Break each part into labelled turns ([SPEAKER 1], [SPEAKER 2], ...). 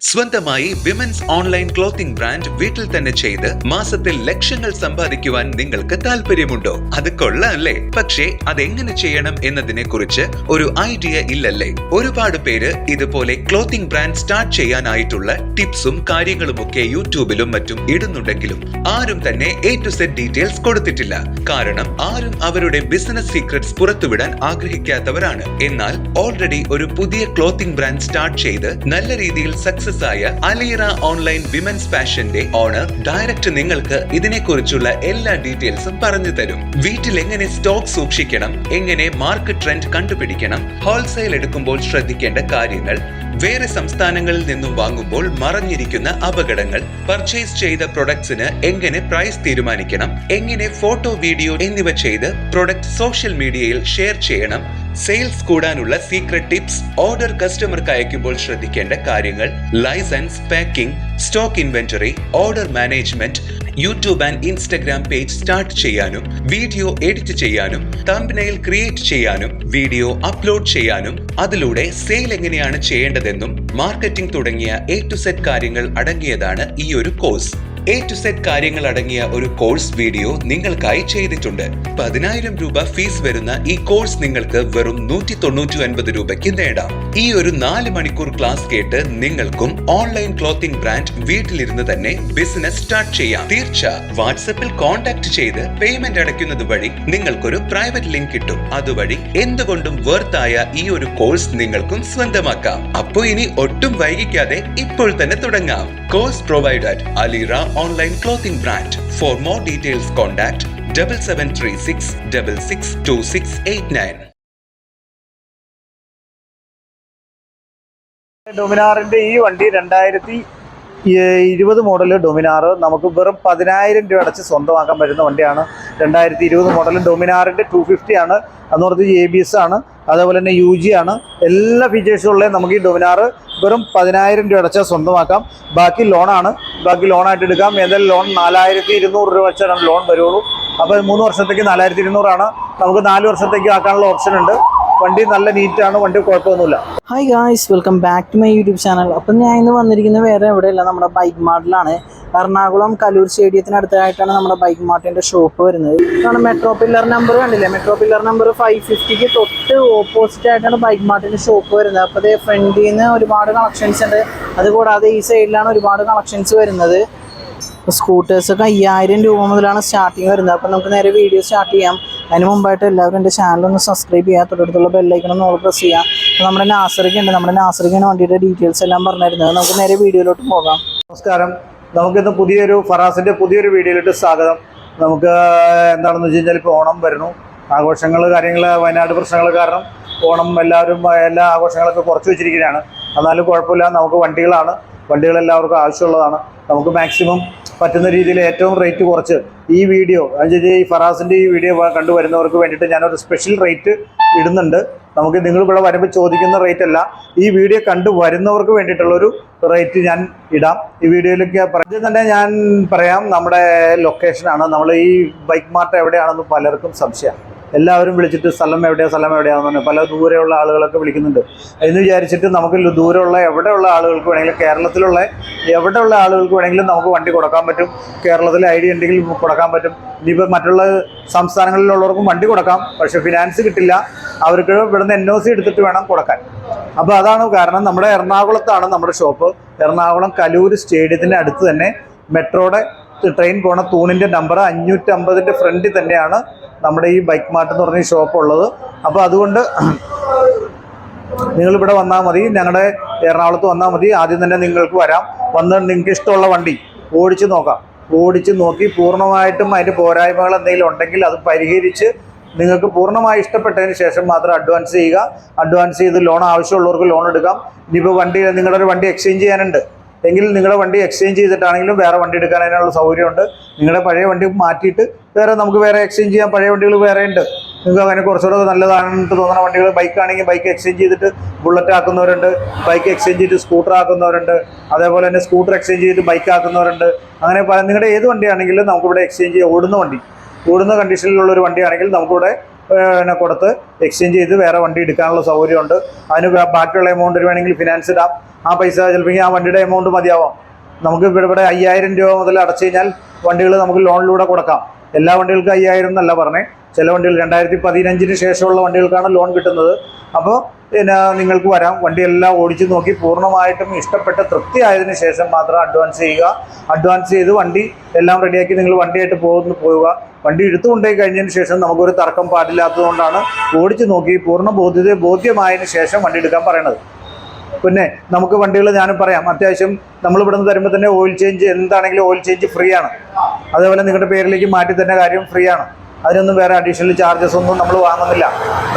[SPEAKER 1] സ്വന്തമായി women's online clothing brand വീട്ടിൽ തന്നെ ചെയ്ത് മാസത്തിൽ ലക്ഷങ്ങൾ സമ്പാദിക്കുവാൻ നിങ്ങൾക്ക് താല്പര്യമുണ്ടോ? അത് കൊള്ളാല്ലേ? പക്ഷേ അതെങ്ങനെ ചെയ്യണം എന്നതിനെ കുറിച്ച് ഒരു ഐഡിയ ഇല്ലല്ലേ? ഒരുപാട് പേര് ഇതുപോലെ ക്ലോത്തിംഗ് ബ്രാൻഡ് സ്റ്റാർട്ട് ചെയ്യാനായിട്ടുള്ള ടിപ്സും കാര്യങ്ങളുമൊക്കെ യൂട്യൂബിലും മറ്റും ഇടുന്നുണ്ടെങ്കിലും ആരും തന്നെ എ ടു സെറ്റ് ഡീറ്റെയിൽസ് കൊടുത്തിട്ടില്ല. കാരണം ആരും അവരുടെ ബിസിനസ് സീക്രട്സ് പുറത്തുവിടാൻ ആഗ്രഹിക്കാത്തവരാണ്. എന്നാൽ ഓൾറെഡി ഒരു പുതിയ ക്ലോത്തിംഗ് ബ്രാൻഡ് സ്റ്റാർട്ട് ചെയ്ത് നല്ല രീതിയിൽ സക്സസ് ആയ അലീറ ഓൺലൈൻ വിമൻസ് ഫാഷന്റെ ഓണർ ഡയറക്റ്റ് നിങ്ങൾക്ക് ഇതിനെക്കുറിച്ചുള്ള എല്ലാ ഡീറ്റെയിൽസും പറഞ്ഞു തരും. വീട്ടിൽ എങ്ങനെ സ്റ്റോക്ക് സൂക്ഷിക്കണം എങ്ങനെ മാർക്കറ്റ് ട്രെൻഡ് കണ്ടുപിടിക്കണം ഹോൾസെയിൽ എടുക്കുമ്പോൾ ശ്രദ്ധിക്കേണ്ട കാര്യങ്ങൾ വേറെ സംസ്ഥാനങ്ങളിൽ നിന്നും വാങ്ങുമ്പോൾ മറഞ്ഞിരിക്കുന്ന അപകടങ്ങൾ പർച്ചേസ് ചെയ്ത പ്രൊഡക്ട്സിന് എങ്ങനെ പ്രൈസ് തീരുമാനിക്കണം എങ്ങനെ ഫോട്ടോ വീഡിയോ എന്നിവ ചെയ്ത് പ്രൊഡക്റ്റ് സോഷ്യൽ മീഡിയയിൽ ഷെയർ ചെയ്യണം സെയിൽസ് കൂടാനുള്ള സീക്രട്ട് ടിപ്സ് ഓർഡർ കസ്റ്റമർക്ക് അയക്കുമ്പോൾ ശ്രദ്ധിക്കേണ്ട കാര്യങ്ങൾ licence packing stock inventory order management YouTube and Instagram page start ചെയ്യാനും വീഡിയോ എഡിറ്റ് ചെയ്യാനും തമ്പനയിൽ ക്രിയേറ്റ് ചെയ്യാനും വീഡിയോ അപ്ലോഡ് ചെയ്യാനും അതിലൂടെ സെയിൽ എങ്ങനെയാണ് ചെയ്യേണ്ടതെന്നും മാർക്കറ്റിംഗ് തുടങ്ങിയ എ ടു സെറ്റ് കാര്യങ്ങൾ അടങ്ങിയതാണ് ഈ ഒരു കോഴ്സ് എ ടു സെറ്റ് കാര്യങ്ങൾ അടങ്ങിയ ഒരു കോഴ്സ് വീഡിയോ നിങ്ങൾക്കായി ചെയ്തിട്ടുണ്ട്. പതിനായിരം രൂപ ഫീസ് വരുന്ന ഈ കോഴ്സ് നിങ്ങൾക്ക് വെറും നൂറ്റി തൊണ്ണൂറ്റി ഒൻപത് രൂപയ്ക്ക് നേടാം. ഈ ഒരു നാല് മണിക്കൂർ ക്ലാസ് കേട്ട് നിങ്ങൾക്കും ഓൺലൈൻ ക്ലോത്തിംഗ് ബ്രാൻഡ് വീട്ടിലിരുന്ന് തന്നെ ബിസിനസ് സ്റ്റാർട്ട് ചെയ്യാം. തീർച്ച. വാട്സപ്പിൽ കോൺടാക്ട് ചെയ്ത് പേയ്മെന്റ് അടയ്ക്കുന്നത് വഴി നിങ്ങൾക്കൊരു പ്രൈവറ്റ് ലിങ്ക് കിട്ടും. അതുവഴി എന്തുകൊണ്ടും വേർത്തായ ഈ ഒരു കോഴ്സ് നിങ്ങൾക്കും സ്വന്തമാക്കാം. അപ്പോ ഇനി ഒട്ടും വൈകിക്കാതെ ഇപ്പോൾ തന്നെ തുടങ്ങാം. Course provided Alira online clothing brand for more details contact double seven three six double six two six eight nine
[SPEAKER 2] ഡൊമിനാറിന്റെ ഈ വണ്ടി രണ്ടായിരത്തി ഇരുപത് മോഡൽ ഡൊമിനാർ നമുക്ക് വെറും പതിനായിരം രൂപ അടച്ച് സ്വന്തമാക്കാൻ പറ്റുന്ന വണ്ടിയാണ്. രണ്ടായിരത്തി ഇരുപത് മോഡൽ ഡൊമിനാറിന്റെ ടു ഫിഫ്റ്റി ആണ്. എന്ന് പറഞ്ഞത് എ ബി എസ് ആണ്. അതേപോലെ തന്നെ യു ജി ആണ്. എല്ലാ ഫീച്ചേഴ്സും ഉള്ളേ നമുക്ക് ഈ ഡൊമിനാർ വെറും പതിനായിരം രൂപ അടച്ചാൽ സ്വന്തമാക്കാം. ബാക്കി ലോണാണ് ബാക്കി ലോണായിട്ട് എടുക്കാം. ഏതായാലും ലോൺ നാലായിരത്തി ഇരുന്നൂറ് രൂപ വെച്ചാണ് ലോൺ വരുള്ളൂ. അപ്പോൾ മൂന്ന് വർഷത്തേക്ക് നാലായിരത്തി ഇരുന്നൂറാണ്. നമുക്ക് നാല് വർഷത്തേക്ക് ആക്കാനുള്ള ഓപ്ഷൻ ഉണ്ട്. വണ്ടി നല്ല നീറ്റാണ് വണ്ടി കുഴപ്പമൊന്നുമില്ല.
[SPEAKER 3] Hi guys welcome back to my YouTube channel അപ്പം ഞാൻ ഇന്ന് വന്നിരിക്കുന്നത് വേറെ എവിടെയല്ല നമ്മുടെ ബൈക്ക് മാർട്ടിലാണ് എറണാകുളം കലൂർ സ്റ്റേഡിയത്തിനടുത്തായിട്ടാണ് നമ്മുടെ ബൈക്ക് മാർട്ടിന്റെ ഷോപ്പ് വരുന്നത്. ഇതാണ് മെട്രോ പില്ലർ നമ്പർ കണ്ടില്ലേ? മെട്രോ പില്ലർ നമ്പർ ഫൈവ് ഫിഫ്റ്റിക്ക് തൊട്ട് ഓപ്പോസിറ്റ് ആയിട്ടാണ് ബൈക്ക് മാർട്ടിന്റെ ഷോപ്പ് വരുന്നത്. അപ്പോൾ അതേ ഫ്രണ്ടിൽ നിന്ന് ഒരുപാട് കളക്ഷൻസ് ഉണ്ട്. അതുകൂടാതെ ഈ സൈഡിലാണ് ഒരുപാട് കളക്ഷൻസ് വരുന്നത്. സ്കൂട്ടേഴ്സൊക്കെ അയ്യായിരം രൂപ മുതലാണ് സ്റ്റാർട്ടിങ് വരുന്നത്. അപ്പം നമുക്ക് നേരെ വീഡിയോ സ്റ്റാർട്ട് ചെയ്യാം. അതിന് മുമ്പായിട്ട് എല്ലാവരും എന്റെ ചാനൽ ഒന്ന് സബ്സ്ക്രൈബ് ചെയ്യുക തൊട്ടടുത്തുള്ള ബെല്ലൈക്കണം ഒന്ന് പ്രസ് ചെയ്യുക നമ്മുടെ നാസറിക്ക് ഉണ്ട് നമ്മുടെ നാസറിക്കിന് വേണ്ടിയിട്ട് ഡീറ്റെയിൽസ് എല്ലാം പറഞ്ഞിരുന്നത് നമുക്ക് നേരെ വീഡിയോയിലോട്ട് പോകാം.
[SPEAKER 2] നമസ്കാരം. നമുക്കിന്ന് പുതിയൊരു ഫറാസിന്റെ പുതിയൊരു വീഡിയോയിലോട്ട് സ്വാഗതം. നമുക്ക് എന്താണെന്ന് വെച്ച് കഴിഞ്ഞാൽ ഇപ്പോൾ ഓണം വരുന്നു. ആഘോഷങ്ങൾ കാര്യങ്ങൾ വയനാട് പ്രശ്നങ്ങൾ കാരണം ഓണം എല്ലാവരും എല്ലാ ആഘോഷങ്ങളൊക്കെ കുറച്ച് വെച്ചിരിക്കുകയാണ്. എന്നാലും കുഴപ്പമില്ല നമുക്ക് വണ്ടികളാണ്. വണ്ടികൾ എല്ലാവർക്കും ആവശ്യമുള്ളതാണ്. നമുക്ക് മാക്സിമം പറ്റുന്ന രീതിയിൽ ഏറ്റവും റേറ്റ് കുറച്ച്. ഈ വീഡിയോ ഈ ഫറാസിന്റെ ഈ വീഡിയോ കണ്ടുവരുന്നവർക്ക് വേണ്ടിയിട്ട് ഞാനൊരു സ്പെഷ്യൽ റേറ്റ് ഇടുന്നുണ്ട്. നമുക്ക് നിങ്ങൾ ഇവിടെ വരുമ്പോൾ ചോദിക്കുന്ന റേറ്റ് അല്ല. ഈ വീഡിയോ കണ്ടു വരുന്നവർക്ക് വേണ്ടിയിട്ടുള്ളൊരു റേറ്റ് ഞാൻ ഇടാം. ഈ വീഡിയോയിലേക്ക് പറഞ്ഞത് തന്നെ ഞാൻ പറയാം നമ്മുടെ ലൊക്കേഷനാണ് നമ്മൾ ഈ ബൈക്ക് മാർട്ട് എവിടെയാണെന്ന് പലർക്കും സംശയമാണ്. എല്ലാവരും വിളിച്ചിട്ട് സ്ഥലം എവിടെയാണ് സ്ഥലം എവിടെയാണെന്ന് പറഞ്ഞു. പല ദൂരെയുള്ള ആളുകളൊക്കെ വിളിക്കുന്നുണ്ട്. എന്ന് വിചാരിച്ചിട്ട് നമുക്ക് ദൂരെയുള്ള എവിടെയുള്ള ആളുകൾക്ക് വേണമെങ്കിലും കേരളത്തിലുള്ള എവിടെയുള്ള ആളുകൾക്ക് വേണമെങ്കിലും നമുക്ക് വണ്ടി കൊടുക്കാൻ പറ്റും. കേരളത്തിൽ ഐ ഡി ഉണ്ടെങ്കിൽ കൊടുക്കാൻ പറ്റും. ഇനിയിപ്പോൾ മറ്റുള്ള സംസ്ഥാനങ്ങളിലുള്ളവർക്കും വണ്ടി കൊടുക്കാം. പക്ഷേ ഫിനാൻസ് കിട്ടില്ല. അവർക്ക് ഇവിടുന്ന് എൻ ഒ സി എടുത്തിട്ട് വേണം കൊടുക്കാൻ. അപ്പോൾ അതാണ് കാരണം. നമ്മുടെ എറണാകുളത്താണ് നമ്മുടെ ഷോപ്പ്. എറണാകുളം കലൂർ സ്റ്റേഡിയത്തിന്റെ അടുത്ത് തന്നെ മെട്രോയുടെ ട്രെയിൻ പോണ തൂണിന്റെ നമ്പർ അഞ്ഞൂറ്റമ്പതിന്റെ ഫ്രണ്ടിൽ തന്നെയാണ് നമ്മുടെ ഈ ബൈക്ക് മാർട്ട് എന്ന് പറഞ്ഞ ഷോപ്പ് ഉള്ളത്. അപ്പോൾ അതുകൊണ്ട് നിങ്ങൾ ഇവിടെ വന്നാൽ മതി. ഞങ്ങളുടെ എറണാകുളത്ത് വന്നാൽ മതി. ആദ്യം തന്നെ നിങ്ങൾക്ക് വരാം. വന്ന് നിങ്ങൾക്ക് ഇഷ്ടമുള്ള വണ്ടി ഓടിച്ച് നോക്കാം. ഓടിച്ച് നോക്കി പൂർണമായിട്ടും അതിന്റെ പോരായ്മകൾ എന്തെങ്കിലും ഉണ്ടെങ്കിൽ അത് പരിഹരിച്ച് നിങ്ങൾക്ക് പൂർണമായി ഇഷ്ടപ്പെട്ടതിന് ശേഷം മാത്രം അഡ്വാൻസ് ചെയ്യുക. അഡ്വാൻസ് ചെയ്ത് ലോൺ ആവശ്യമുള്ളവർക്ക് ലോൺ എടുക്കാം. ഇനിയിപ്പോൾ വണ്ടി നിങ്ങളുടെ ഒരു വണ്ടി എക്സ്ചേഞ്ച് ചെയ്യാനുണ്ട്. എങ്കിൽ നിങ്ങളുടെ വണ്ടി എക്സ്ചേഞ്ച് ചെയ്തിട്ടാണെങ്കിലും വേറെ വണ്ടി എടുക്കാൻ അതിനുള്ള സൗകര്യമുണ്ട്. നിങ്ങളുടെ പഴയ വണ്ടി മാറ്റിയിട്ട് വേറെ നമുക്ക് വേറെ എക്സ്ചേഞ്ച് ചെയ്യാൻ പഴയ വണ്ടികൾ വേറെ ഉണ്ട്. നിങ്ങൾക്ക് അങ്ങനെ കുറച്ചുകൂടെ നല്ലതാണെന്ന് തോന്നുന്ന വണ്ടികൾ ബൈക്ക് ആണെങ്കിൽ ബൈക്ക് എക്സ്ചേഞ്ച് ചെയ്തിട്ട് ബുള്ളറ്റ് ആക്കുന്നവരുണ്ട്. ബൈക്ക് എക്സ്ചേഞ്ച് ചെയ്തിട്ട് സ്കൂട്ടർ ആക്കുന്നവരുണ്ട്. അതേപോലെ തന്നെ സ്കൂട്ടർ എക്സ്ചേഞ്ച് ചെയ്തിട്ട് ബൈക്ക് ആക്കുന്നവരുണ്ട്. അങ്ങനെ നിങ്ങളുടെ ഏത് വണ്ടിയാണെങ്കിലും നമുക്കിവിടെ എക്സ്ചേഞ്ച് ചെയ്യാം. ഓടുന്ന വണ്ടി. ഓടുന്ന കണ്ടീഷനിലുള്ള ഒരു വണ്ടിയാണെങ്കിൽ നമുക്കിവിടെ പിന്നെ കൊടുത്ത് എക്സ്ചേഞ്ച് ചെയ്ത് വേറെ വണ്ടി എടുക്കാനുള്ള സൗകര്യമുണ്ട്. അതിന് ബാക്കിയുള്ള എമൗണ്ട് വേണമെങ്കിൽ ഫിനാൻസ് ഇടാം. ആ പൈസ ചിലപ്പോൾ ആ വണ്ടിയുടെ എമൗണ്ട് മതിയാവാം. നമുക്ക് ഇവിടെ ഇവിടെ അയ്യായിരം രൂപ മുതൽ അടച്ചു കഴിഞ്ഞാൽ വണ്ടികൾ നമുക്ക് ലോണിലൂടെ കൊടുക്കാം. എല്ലാ വണ്ടികൾക്കും അയ്യായിരം എന്നല്ല പറഞ്ഞേ. ചില വണ്ടികൾ രണ്ടായിരത്തി പതിനഞ്ചിന് ശേഷമുള്ള വണ്ടികൾക്കാണ് ലോൺ കിട്ടുന്നത്. അപ്പോൾ പിന്നെ നിങ്ങൾക്ക് വരാം. വണ്ടിയെല്ലാം ഓടിച്ചു നോക്കി പൂർണമായിട്ടും ഇഷ്ടപ്പെട്ട തൃപ്തിയായതിനു ശേഷം മാത്രം അഡ്വാൻസ് ചെയ്യുക. അഡ്വാൻസ് ചെയ്ത് വണ്ടി എല്ലാം റെഡിയാക്കി നിങ്ങൾ വണ്ടിയായിട്ട് പോകുന്നു പോവുക. വണ്ടി എടുത്തുകൊണ്ടേ കഴിഞ്ഞതിന് ശേഷം നമുക്കൊരു തർക്കം പാടില്ലാത്തതുകൊണ്ടാണ് ഓടിച്ചു നോക്കി പൂർണ ബോധ്യത ബോധ്യമായതിനു ശേഷം വണ്ടി എടുക്കാൻ പറയണത്. പിന്നെ നമുക്ക് വണ്ടികൾ ഞാനും പറയാം. അത്യാവശ്യം നമ്മൾ ഇവിടെ നിന്ന് തരുമ്പോൾ തന്നെ ഓയിൽ ചേഞ്ച് എന്താണെങ്കിലും ഓയിൽ ചേഞ്ച് ഫ്രീ ആണ്. അതേപോലെ നിങ്ങളുടെ പേരിലേക്ക് മാറ്റി തന്നെ കാര്യം ഫ്രീ ആണ്. അതിനൊന്നും വേറെ അഡീഷണൽ ചാർജസ് ഒന്നും നമ്മൾ വാങ്ങുന്നില്ല.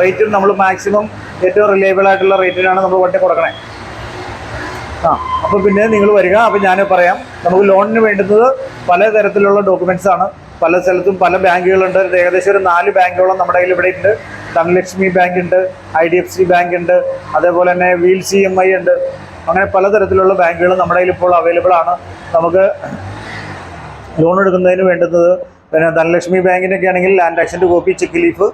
[SPEAKER 2] റേറ്റും നമ്മൾ മാക്സിമം ഏറ്റവും റിലയബിൾ ആയിട്ടുള്ള റേറ്റിനാണ് നമ്മൾ വണ്ടി കൊടുക്കണേ. ആ അപ്പോൾ പിന്നെ നിങ്ങൾ വരിക അപ്പോൾ ഞാൻ പറയാം. നമുക്ക് ലോണിന് വേണ്ടുന്നത് പല തരത്തിലുള്ള ഡോക്യുമെന്റ്സ് ആണ്. പല സ്ഥലത്തും പല ബാങ്കുകളുണ്ട്. ഏകദേശം ഒരു നാല് ബാങ്കുകളും നമ്മുടെ കയ്യിൽ ഇവിടെ ഉണ്ട്. ധനലക്ഷ്മി ബാങ്ക് ഉണ്ട് I D F C bank ഉണ്ട് അതേപോലെ തന്നെ വീൽ സി എം ഐ ഉണ്ട്. അങ്ങനെ പലതരത്തിലുള്ള ബാങ്കുകൾ നമ്മുടെ കയ്യിൽ ഇപ്പോൾ അവൈലബിൾ ആണ്. നമുക്ക് ലോൺ എടുക്കുന്നതിന് വേണ്ടുന്നത് പിന്നെ ധനലക്ഷ്മി ബാങ്കിനൊക്കെ ആണെങ്കിൽ land ആക്ഷന്റെ copy cheque leaf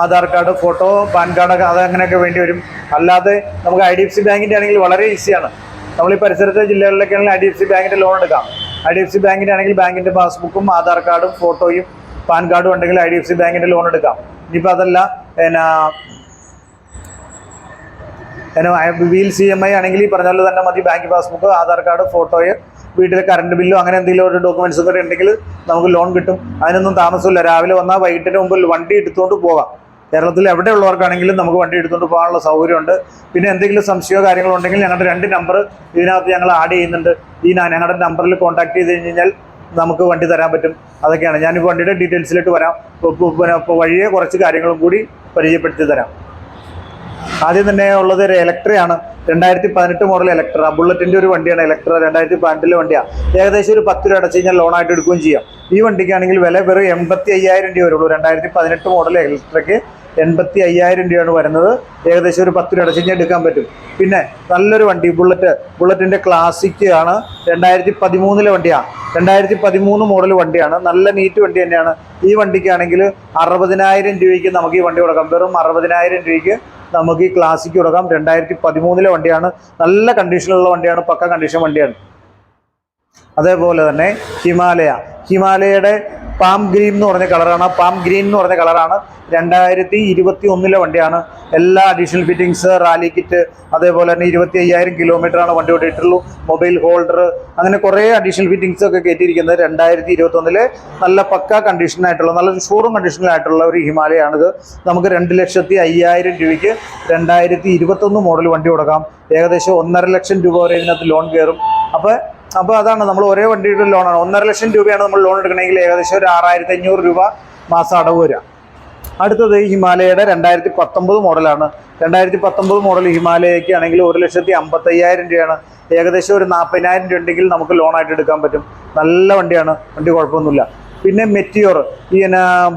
[SPEAKER 2] Aadhaar card photo PAN കാർഡൊക്കെ അത് അങ്ങനെയൊക്കെ വേണ്ടി വരും. അല്ലാതെ നമുക്ക് ഐ ഡി എഫ് സി ബാങ്കിന്റെ ആണെങ്കിൽ വളരെ ഈസിയാണ് നമ്മൾ ഈ പരിസരത്തെ ജില്ലകളിലൊക്കെ ആണെങ്കിൽ ഐ ഡി എഫ് സി ബാങ്കിന്റെ ലോൺ എടുക്കാം. ഐ ഡി എഫ് സി ബാങ്കിന്റെ ആണെങ്കിൽ ബാങ്കിന്റെ പാസ്ബുക്കും ആധാർ കാർഡും ഫോട്ടോയും പാൻ കാർഡും ഉണ്ടെങ്കിൽ ഐ ഡി എഫ് സി ബാങ്കിന്റെ ലോൺ എടുക്കാം. ഇനിയിപ്പോൾ അതല്ല പിന്നെ വീൽ സി എം ഐ ആണെങ്കിൽ ഈ പറഞ്ഞ പോലെ തന്നെ മതി. ബാങ്ക് പാസ്ബുക്ക് ആധാർ കാർഡ് ഫോട്ടോയ് വീട്ടിലെ കറണ്ട് ബില്ലോ അങ്ങനെ എന്തെങ്കിലും ഒരു ഡോക്യുമെന്റ്സ് ഒക്കെ ഉണ്ടെങ്കിൽ നമുക്ക് ലോൺ കിട്ടും. അതിനൊന്നും താമസമില്ല. രാവിലെ വന്നാൽ വൈകിട്ടിന് മുമ്പിൽ വണ്ടി എടുത്തുകൊണ്ട് പോകാം. കേരളത്തിൽ എവിടെ ഉള്ളവർക്കാണെങ്കിലും നമുക്ക് വണ്ടി എടുത്തുകൊണ്ട് പോകാനുള്ള സൗകര്യമുണ്ട്. പിന്നെ എന്തെങ്കിലും സംശയമോ കാര്യങ്ങളോ ഉണ്ടെങ്കിൽ ഞങ്ങളുടെ രണ്ട് നമ്പർ ഇതിനകത്ത് ഞങ്ങൾ ആഡ് ചെയ്യുന്നുണ്ട്. ഈ ഞങ്ങളുടെ നമ്പറിൽ കോൺടാക്ട് ചെയ്ത് കഴിഞ്ഞ് കഴിഞ്ഞാൽ നമുക്ക് വണ്ടി തരാൻ പറ്റും. അതൊക്കെയാണ്. ഞാൻ വണ്ടിയുടെ ഡീറ്റെയിൽസിലോട്ട് വരാം. വഴിയെ കുറച്ച് കാര്യങ്ങളും കൂടി പരിചയപ്പെടുത്തി തരാം. ആദ്യം തന്നെ ഉള്ളത് ഒരു ഇലക്ട്രയാണ് രണ്ടായിരത്തി പതിനെട്ട് മോഡൽ ഇലക്ട്ര ബുള്ളറ്റിന്റെ ഒരു വണ്ടിയാണ് ഇലക്ട്ര രണ്ടായിരത്തി പതിനെട്ടിലെ വണ്ടിയാണ് ഏകദേശം ഒരു പത്ത് രൂപ അടച്ചു കഴിഞ്ഞാൽ ലോണായിട്ട് എടുക്കുകയും ചെയ്യാം. ഈ വണ്ടിക്കാണെങ്കിൽ വില വെറും എൺപത്തി അയ്യായിരം രൂപ വരുള്ളൂ. രണ്ടായിരത്തി പതിനെട്ട് മോഡൽ ഇലക്ട്രയ്ക്ക് എൺപത്തി അയ്യായിരം രൂപയാണ് വരുന്നത്. ഏകദേശം ഒരു പത്ത് രൂപ അടച്ചു കഴിഞ്ഞാൽ എടുക്കാൻ പറ്റും. പിന്നെ നല്ലൊരു വണ്ടി ബുള്ളറ്റ് ബുള്ളറ്റിന്റെ ക്ലാസിക് ആണ്. രണ്ടായിരത്തി പതിമൂന്നിലെ വണ്ടിയാണ് രണ്ടായിരത്തി പതിമൂന്ന് മോഡൽ വണ്ടിയാണ്. നല്ല നീറ്റ് വണ്ടി തന്നെയാണ്. ഈ വണ്ടിക്കാണെങ്കിൽ അറുപതിനായിരം രൂപയ്ക്ക് നമുക്ക് ഈ വണ്ടി കൊടുക്കാം. വെറും അറുപതിനായിരം രൂപയ്ക്ക് നമുക്ക് ഈ ക്ലാസിക്ക് തുടങ്ങാം. രണ്ടായിരത്തി പതിമൂന്നിലെ വണ്ടിയാണ്. നല്ല കണ്ടീഷനിലുള്ള വണ്ടിയാണ്. പക്ക കണ്ടീഷൻ വണ്ടിയാണ്. അതേപോലെ തന്നെ ഹിമാലയ. ഹിമാലയയുടെ പാം ഗ്രീൻ എന്ന് പറഞ്ഞ കളറാണ് പാം ഗ്രീൻ എന്ന് പറഞ്ഞ കളറാണ് രണ്ടായിരത്തി ഇരുപത്തി ഒന്നിലെ വണ്ടിയാണ്. എല്ലാ അഡീഷണൽ ഫിറ്റിങ്സ് റാലി കിറ്റ് അതേപോലെ തന്നെ ഇരുപത്തി അയ്യായിരം കിലോമീറ്റർ ആണ് വണ്ടി ഓടിയിട്ടുള്ളൂ. മൊബൈൽ ഹോൾഡർ അങ്ങനെ കുറേ അഡീഷണൽ ഫിറ്റിങ്സ് ഒക്കെ കയറ്റിയിരിക്കുന്നത് രണ്ടായിരത്തി ഇരുപത്തി ഒന്നിലെ നല്ല പക്ക കണ്ടീഷനായിട്ടുള്ള നല്ല ഷോറൂം കണ്ടീഷനിലായിട്ടുള്ള ഒരു ഹിമാലയാണിത്. നമുക്ക് രണ്ട് ലക്ഷത്തി അയ്യായിരം രൂപയ്ക്ക് രണ്ടായിരത്തി ഇരുപത്തൊന്ന് മോഡൽ വണ്ടി കൊടുക്കാം. ഏകദേശം ഒന്നര ലക്ഷം രൂപ വരെ ഇതിനകത്ത് ലോൺ കയറും. അപ്പോൾ അപ്പോൾ അതാണ് നമ്മൾ ഒരേ വണ്ടിയുടെ ലോണാണ്. ഒന്നര ലക്ഷം രൂപയാണ് നമ്മൾ ലോൺ എടുക്കണമെങ്കിൽ ഏകദേശം ഒരു ആറായിരത്തി അഞ്ഞൂറ് രൂപ മാസം അടവ് വരിക. അടുത്തത് ഹിമാലയയുടെ രണ്ടായിരത്തി പത്തൊമ്പത് മോഡലാണ്. രണ്ടായിരത്തി പത്തൊമ്പത് മോഡൽ ഹിമാലയയ്ക്ക് ആണെങ്കിൽ ഒരു ലക്ഷത്തി അമ്പത്തയ്യായിരം രൂപയാണ്. ഏകദേശം ഒരു നാൽപ്പതിനായിരം രൂപ ഉണ്ടെങ്കിൽ നമുക്ക് ലോണായിട്ട് എടുക്കാൻ പറ്റും. നല്ല വണ്ടിയാണ്. വണ്ടി കുഴപ്പമൊന്നുമില്ല. പിന്നെ മെറ്റിയോർ ഈ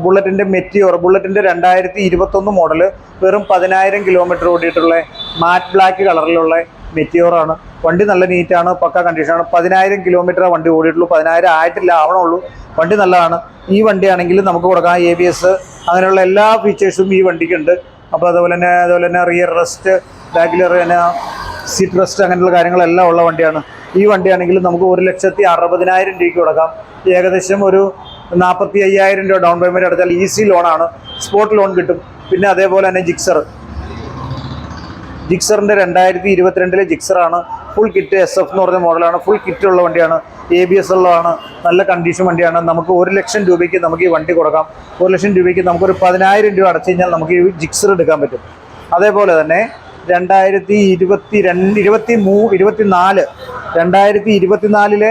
[SPEAKER 2] ബുള്ളറ്റിന്റെ മെറ്റിയോർ ബുള്ളറ്റിന്റെ രണ്ടായിരത്തി ഇരുപത്തൊന്ന് മോഡൽ വെറും പതിനായിരം കിലോമീറ്റർ ഓടിയിട്ടുള്ള മാറ്റ് ബ്ലാക്ക് കളറിലുള്ള മെറ്റിയോറാണ് വണ്ടി നല്ല നീറ്റാണ് പക്ക കണ്ടീഷനാണ് പതിനായിരം കിലോമീറ്റർ വണ്ടി ഓടിയിട്ടുള്ളൂ. പതിനായിരം ആയിട്ടില്ല ആവണുള്ളൂ. വണ്ടി നല്ലതാണ്. ഈ വണ്ടിയാണെങ്കിൽ നമുക്ക് കൊടുക്കാം. എ ബി എസ് അങ്ങനെയുള്ള എല്ലാ ഫീച്ചേഴ്സും ഈ വണ്ടിക്കുണ്ട്. അപ്പോൾ അതുപോലെ തന്നെ അതുപോലെ തന്നെ റിയർ റെസ്റ്റ് ബാക്കിൽ പിന്നെ സീറ്റ് റെസ്റ്റ് അങ്ങനെയുള്ള കാര്യങ്ങളെല്ലാം ഉള്ള വണ്ടിയാണ്. ഈ വണ്ടിയാണെങ്കിൽ നമുക്ക് ഒരു ലക്ഷത്തി അറുപതിനായിരം രൂപയ്ക്ക് കൊടുക്കാം. ഏകദേശം ഒരു നാൽപ്പത്തി അയ്യായിരം രൂപ ഡൗൺ പേയ്മെന്റ് അടച്ചാൽ ഈസി ലോണാണ് സ്പോട്ട് ലോൺ കിട്ടും. പിന്നെ അതേപോലെ തന്നെ ജിക്സർ ജിക്സറിന്റെ രണ്ടായിരത്തി ഇരുപത്തിരണ്ടിലെ ജിക്സറാണ്. ഫുൾ കിറ്റ് എസ് എഫ് എന്ന് പറഞ്ഞ മോഡലാണ്. ഫുൾ കിറ്റ് ഉള്ള വണ്ടിയാണ്. എ ബി എസ് ഉള്ളതാണ് നല്ല കണ്ടീഷൻ വണ്ടിയാണ്. നമുക്ക് ഒരു ലക്ഷം രൂപയ്ക്ക് നമുക്ക് ഈ വണ്ടി കൊടുക്കാം. ഒരു ലക്ഷം രൂപയ്ക്ക് നമുക്കൊരു പതിനായിരം രൂപ അടച്ചു കഴിഞ്ഞാൽ നമുക്ക് ഈ ജിക്സർ എടുക്കാൻ പറ്റും. അതേപോലെ തന്നെ രണ്ടായിരത്തി ഇരുപത്തി രണ്ട് ഇരുപത്തി മൂ ഇരുപത്തി നാല് രണ്ടായിരത്തി ഇരുപത്തിനാലിലെ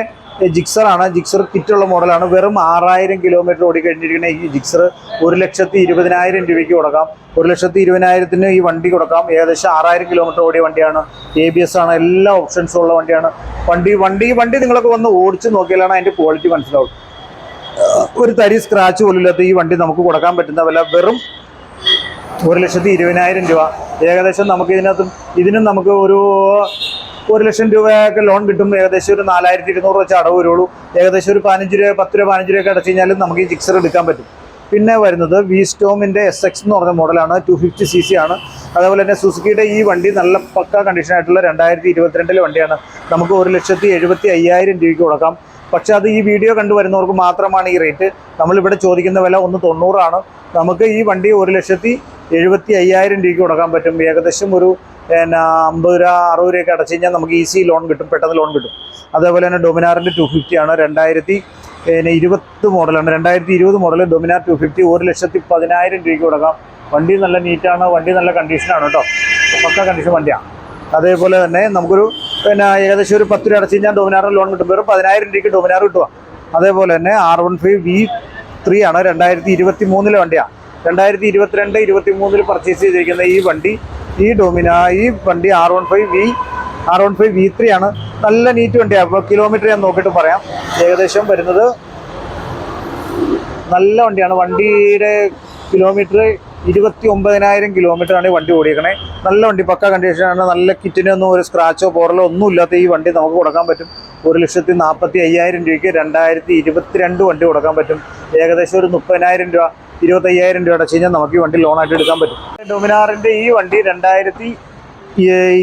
[SPEAKER 2] ജിക്സറാണ് ജിക്സർ കിറ്റുള്ള മോഡലാണ്. വെറും ആറായിരം കിലോമീറ്റർ ഓടിക്കഴിഞ്ഞിരിക്കുന്ന ഈ ജിക്സർ ഒരു ലക്ഷത്തി ഇരുപതിനായിരം രൂപയ്ക്ക് കൊടുക്കാം. ഒരു ലക്ഷത്തി ഇരുപതിനായിരത്തിന് ഈ വണ്ടി കൊടുക്കാം. ഏകദേശം ആറായിരം കിലോമീറ്റർ ഓടിയ വണ്ടിയാണ്. എ ബി എസ് ആണ്. എല്ലാ ഓപ്ഷൻസും ഉള്ള വണ്ടിയാണ്. വണ്ടി വണ്ടി വണ്ടി നിങ്ങളൊക്കെ വന്ന് ഓടിച്ച് നോക്കിയാലാണ് അതിന്റെ ക്വാളിറ്റി മനസ്സിലാവും ഒരു തരി സ്ക്രാച്ച് പോലും ഇല്ലാത്ത ഈ വണ്ടി നമുക്ക് കൊടുക്കാൻ പറ്റുന്ന വില വെറും ഒരു ലക്ഷത്തി ഇരുപതിനായിരം രൂപ. ഏകദേശം നമുക്ക് ഇതിനകത്ത് ഇതിനും നമുക്ക് ഒരു ഒരു ലക്ഷം രൂപയൊക്കെ ലോൺ കിട്ടും. ഏകദേശം ഒരു നാലായിരത്തി ഇരുന്നൂറ് വെച്ച് അടവ് വരുള്ളൂ. ഏകദേശം ഒരു പതിനഞ്ച് രൂപ പത്ത് രൂപ പതിനഞ്ച് രൂപയൊക്കെ അടച്ചു കഴിഞ്ഞാൽ നമുക്ക് ഈ ജിക്സർ എടുക്കാൻ പറ്റും. പിന്നെ വരുന്നത് വി സ്റ്റോമിന്റെ എസ് എക്സ് എന്ന് പറഞ്ഞ മോഡലാണ് ടു ഫിഫ്റ്റി സി സി ആണ്. അതേപോലെ തന്നെ സുസുക്കിയുടെ ഈ വണ്ടി നല്ല പക്ക കണ്ടീഷൻ ആയിട്ടുള്ള രണ്ടായിരത്തി ഇരുപത്തിരണ്ടിലെ വണ്ടിയാണ്. നമുക്ക് ഒരു ലക്ഷത്തി എഴുപത്തി അയ്യായിരം രൂപയ്ക്ക് കൊടുക്കാം. പക്ഷേ അത് ഈ വീഡിയോ കണ്ടുവരുന്നവർക്ക് മാത്രമാണ് ഈ റേറ്റ് നമ്മളിവിടെ ചോദിക്കുന്ന വില ഒന്ന് തൊണ്ണൂറാണ്. നമുക്ക് ഈ വണ്ടി ഒരു ലക്ഷത്തി എഴുപത്തി അയ്യായിരം രൂപയ്ക്ക് കൊടുക്കാൻ പറ്റും. ഏകദേശം ഒരു പിന്നെ അമ്പത് രൂപ അറുപത് രൂപയൊക്കെ അടച്ചു കഴിഞ്ഞാൽ നമുക്ക് ഈസി ലോൺ കിട്ടും. പെട്ടെന്ന് ലോൺ കിട്ടും. അതേപോലെ തന്നെ ഡൊമിനാറിന്റെ ടു ഫിഫ്റ്റി ആണ്. രണ്ടായിരത്തി പിന്നെ ഇരുപത് മോഡലാണ്. രണ്ടായിരത്തി ഇരുപത് മോഡൽ ഡൊമിനാർ ടു ഫിഫ്റ്റി ഒരു ലക്ഷത്തി പതിനായിരം രൂപയ്ക്ക് കൊടുക്കാം. വണ്ടി നല്ല നീറ്റാണ് വണ്ടി നല്ല കണ്ടീഷനാണ് കേട്ടോ പക്ക കണ്ടീഷൻ വണ്ടിയാണ് അതേപോലെ തന്നെ നമുക്കൊരു പിന്നെ ഏകദേശം ഒരു പത്ത് രൂപ അടച്ചു കഴിഞ്ഞാൽ ഡൊമിനാറിന് ലോൺ കിട്ടും. വെറും പതിനായിരം രൂപയ്ക്ക് ഡൊമിനാർ കിട്ടുക അതേപോലെ തന്നെ R one five V three ആണ്. രണ്ടായിരത്തി ഇരുപത്തി മൂന്നിലെ വണ്ടിയാണ് രണ്ടായിരത്തി ഇരുപത്തിരണ്ട് ഇരുപത്തി മൂന്നിൽ പർച്ചേസ് ചെയ്തിരിക്കുന്ന ഈ വണ്ടി ഈ ഡൊമിന ഈ വണ്ടി R one five V R one five V three ആണ്. നല്ല നീറ്റ് വണ്ടിയാണ് അപ്പോൾ കിലോമീറ്റർ ഞാൻ നോക്കിയിട്ട് പറയാം. ഏകദേശം വരുന്നത് നല്ല വണ്ടിയാണ്. വണ്ടിയുടെ കിലോമീറ്റർ ഇരുപത്തി ഒമ്പതിനായിരം കിലോമീറ്ററാണ് ഈ വണ്ടി ഓടിയേക്കണേ. നല്ല വണ്ടി പക്ക കണ്ടീഷനാണ് നല്ല കിറ്റിനൊന്നും ഒരു സ്ക്രാച്ചോ പോറലോ ഒന്നും ഇല്ലാത്ത ഈ വണ്ടി നമുക്ക് കൊടുക്കാൻ പറ്റും. ഒരു ലക്ഷത്തി നാൽപ്പത്തി അയ്യായിരം രൂപയ്ക്ക് രണ്ടായിരത്തി ഇരുപത്തിരണ്ട് വണ്ടി കൊടുക്കാൻ പറ്റും. ഏകദേശം ഒരു മുപ്പതിനായിരം രൂപ ഇരുപത്തയ്യായിരം രൂപ അടച്ചു കഴിഞ്ഞാൽ നമുക്ക് ഈ വണ്ടി ലോണായിട്ട് എടുക്കാൻ പറ്റും. ഡൊമിനാറിന്റെ ഈ വണ്ടി രണ്ടായിരത്തി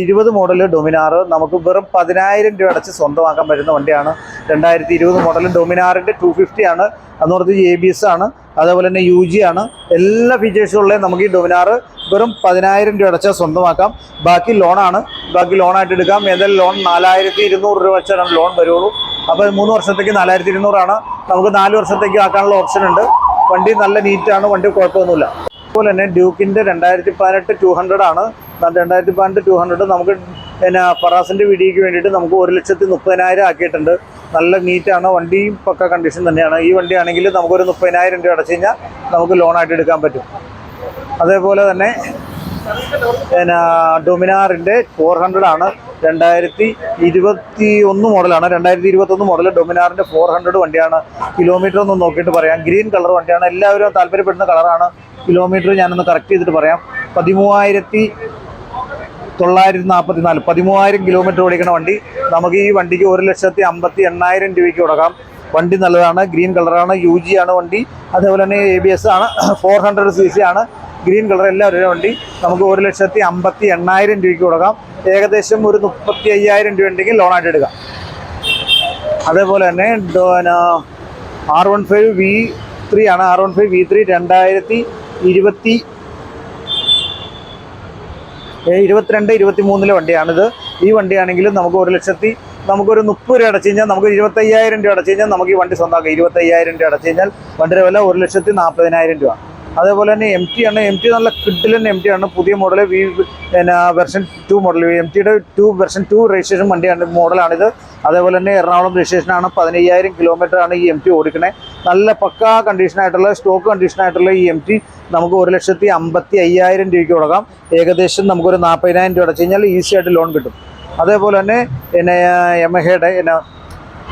[SPEAKER 2] ഇരുപത് മോഡൽ ഡൊമിനാർ നമുക്ക് വെറും പതിനായിരം രൂപ അടച്ച് സ്വന്തമാക്കാൻ പറ്റുന്ന വണ്ടിയാണ്. രണ്ടായിരത്തി ഇരുപത് മോഡൽ ഡൊമിനാറിന്റെ ടു ഫിഫ്റ്റി ആണ്. അന്ന് പറഞ്ഞത് എ ബി എസ് ആണ്. അതേപോലെ തന്നെ യു ജി ആണ്. എല്ലാ ഫീച്ചേഴ്സും ഉള്ള നമുക്ക് ഈ ഡൊമിനാർ വെറും പതിനായിരം രൂപ അടച്ചാൽ സ്വന്തമാക്കാം. ബാക്കി ലോണാണ് ബാക്കി ലോണായിട്ട് എടുക്കാം. ഏതായാലും ലോൺ നാലായിരത്തി ഇരുന്നൂറ് രൂപ വെച്ചാണ് ലോൺ വരുള്ളൂ. അപ്പോൾ മൂന്ന് വർഷത്തേക്ക് നാലായിരത്തി ഇരുന്നൂറാണ് നമുക്ക് നാല് വർഷത്തേക്ക് ആക്കാനുള്ള ഓപ്ഷൻ ഉണ്ട്. വണ്ടി നല്ല നീറ്റാണ് വണ്ടി കുഴപ്പമൊന്നുമില്ല. അതുപോലെ തന്നെ ഡ്യൂക്കിന്റെ രണ്ടായിരത്തി പതിനെട്ട് ടു ഹൺഡ്രഡ് ആണ്. രണ്ടായിരത്തി പതിനെട്ട് ടു ഹൺഡ്രഡ് നമുക്ക് പിന്നെ ഫറാസിന്റെ വീഡിയോയ്ക്ക് വേണ്ടിയിട്ട് നമുക്ക് ഒരു ലക്ഷത്തി മുപ്പതിനായിരം ആക്കിയിട്ടുണ്ട്. നല്ല നീറ്റാണ് വണ്ടിയും പക്ക കണ്ടീഷൻ തന്നെയാണ്. ഈ വണ്ടി ആണെങ്കിൽ നമുക്കൊരു മുപ്പതിനായിരം രൂപ അടച്ചു കഴിഞ്ഞാൽ നമുക്ക് ലോണായിട്ട് എടുക്കാൻ പറ്റും. അതേപോലെ തന്നെ പിന്നെ ഡൊമിനാറിന്റെ ഫോർ ഹൺഡ്രഡ് ആണ്. രണ്ടായിരത്തി ഇരുപത്തി ഒന്ന് മോഡലാണ്. രണ്ടായിരത്തി ഇരുപത്തൊന്ന് മോഡൽ ഡൊമിനാറിന്റെ ഫോർ ഹൺഡ്രഡ് വണ്ടിയാണ്. കിലോമീറ്റർ ഒന്നും നോക്കിയിട്ട് പറയാം. ഗ്രീൻ കളർ വണ്ടിയാണ്. എല്ലാവരും താല്പര്യപ്പെടുന്ന കളറാണ്. കിലോമീറ്റർ ഞാനൊന്ന് കറക്റ്റ് ചെയ്തിട്ട് പറയാം. പതിമൂവായിരത്തി തൊള്ളായിരത്തി നാൽപ്പത്തി നാല് പതിമൂവായിരം കിലോമീറ്റർ ഓടിക്കുന്ന വണ്ടി. നമുക്ക് ഈ വണ്ടിക്ക് ഒരു ലക്ഷത്തി അമ്പത്തി എണ്ണായിരം രൂപയ്ക്ക് കൊടുക്കാം. വണ്ടി നല്ലതാണ് ഗ്രീൻ കളറാണ് യു ജി ആണ് വണ്ടി. അതേപോലെ തന്നെ എ ബി എസ് ആണ് ഫോർ ഹൺഡ്രഡ് സി സി ആണ് ഗ്രീൻ കളർ എല്ലാം എല്ലാവരും വണ്ടി. നമുക്ക് ഒരു ലക്ഷത്തി അമ്പത്തി എണ്ണായിരം രൂപയ്ക്ക് കൊടുക്കാം. ഏകദേശം ഒരു മുപ്പത്തി അയ്യായിരം രൂപ ഉണ്ടെങ്കിൽ ലോണായിട്ട് എടുക്കാം. അതേപോലെ തന്നെ R one five V three ആണ്. R one five V three രണ്ടായിരത്തി ഇരുപത്തി ഇരുപത്തിരണ്ട് ഇരുപത്തി മൂന്നിലെ വണ്ടിയാണിത്. ഈ വണ്ടിയാണെങ്കിൽ നമുക്ക് ഒരു ലക്ഷത്തി നമുക്കൊരു മുപ്പത് രൂപ അടച്ചു കഴിഞ്ഞാൽ നമുക്ക് ഇരുപത്തയ്യായിരം രൂപ അടച്ചു കഴിഞ്ഞാൽ നമുക്ക് ഈ വണ്ടി സ്വന്തമാക്കാം. ഇരുപത്തയ്യായിരം രൂപ അടച്ചു കഴിഞ്ഞാൽ വണ്ടിയുടെ വില ഒരു ലക്ഷത്തി നാൽപ്പതിനായിരം രൂപ. അതേപോലെ തന്നെ എം ടി ആണ്. എം ടി നല്ല കിഡിലൻ എം ടി ആണ്. പുതിയ മോഡൽ വി പിന്നെ വെർഷൻ ടു മോഡൽ എം ടിയുടെ ടു വെർഷൻ ടു രജിസ്ട്രേഷൻ വണ്ടിയാണ് മോഡലാണിത് അതേപോലെ തന്നെ എറണാകുളം രജിസ്ട്രേഷനാണ് പതിനയ്യായിരം കിലോമീറ്റർ ആണ് ഈ എം ടി ഓടിക്കണേ. നല്ല പക്കാ കണ്ടീഷനായിട്ടുള്ള സ്റ്റോക്ക് കണ്ടീഷനായിട്ടുള്ള ഈ എം ടി നമുക്ക് ഒരു ലക്ഷത്തി അമ്പത്തി അയ്യായിരം രൂപയ്ക്ക് കൊടുക്കാം. ഏകദേശം നമുക്കൊരു നാൽപ്പതിനായിരം രൂപ അടച്ചു കഴിഞ്ഞാൽ ഈസി ആയിട്ട് ലോൺ കിട്ടും. അതേപോലെ തന്നെ പിന്നെ യമഹയുടെ പിന്നെ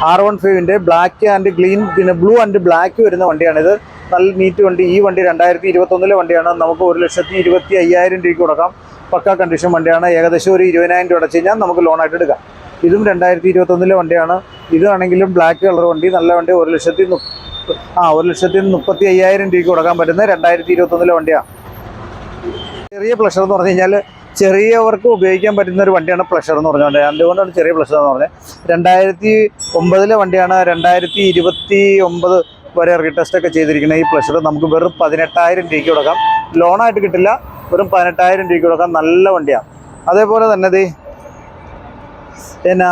[SPEAKER 2] ആർ വൺ ഫൈവിന്റെ ബ്ലാക്ക് ആൻഡ് ഗ്രീൻ പിന്നെ ബ്ലൂ ആൻഡ് ബ്ലാക്ക് വരുന്ന വണ്ടിയാണിത്. നല്ല നീറ്റ് വണ്ടി ഈ വണ്ടി രണ്ടായിരത്തി ഇരുപത്തൊന്നിലെ വണ്ടിയാണ്. നമുക്ക് ഒരു ലക്ഷത്തി ഇരുപത്തി അയ്യായിരം രൂപയ്ക്ക് കൊടുക്കാം. പക്ക കണ്ടീഷൻ വണ്ടിയാണ്. ഏകദേശം ഒരു ഇരുപതിനായിരം രൂപ അടച്ചു കഴിഞ്ഞാൽ നമുക്ക് ലോണായിട്ട് എടുക്കാം. ഇതും രണ്ടായിരത്തി ഇരുപത്തൊന്നിലെ വണ്ടിയാണ് ഇതാണെങ്കിലും ബ്ലാക്ക് കളർ വണ്ടി. നല്ല വണ്ടി ഒരു ലക്ഷത്തി ആ ഒരു ലക്ഷത്തി മുപ്പത്തി അയ്യായിരം രൂപയ്ക്ക് കൊടുക്കാൻ പറ്റുന്ന രണ്ടായിരത്തി ഇരുപത്തൊന്നിലെ വണ്ടിയാണ്. ചെറിയ പ്ലഷർ എന്ന് പറഞ്ഞു കഴിഞ്ഞാൽ ചെറിയവർക്ക് ഉപയോഗിക്കാൻ പറ്റുന്ന ഒരു വണ്ടിയാണ് പ്ലഷർ എന്ന് പറഞ്ഞുകൊണ്ട്. അതുകൊണ്ടാണ് ചെറിയ പ്ലഷർ എന്ന് പറഞ്ഞത്. രണ്ടായിരത്തി ഒമ്പതിലെ വണ്ടിയാണ്. രണ്ടായിരത്തി ഇരുപത്തി ഒമ്പത് വരെ ടെസ്റ്റ് ഒക്കെ ചെയ്തിരിക്കുന്ന ഈ പ്ലഷർ നമുക്ക് വെറും പതിനെട്ടായിരം രൂപയ്ക്ക് കൊടുക്കാം. ലോണായിട്ട് കിട്ടില്ല വെറും പതിനെട്ടായിരം രൂപയ്ക്ക് കൊടുക്കാം. നല്ല വണ്ടിയാണ് അതേപോലെ തന്നെ ഇത് പിന്നെ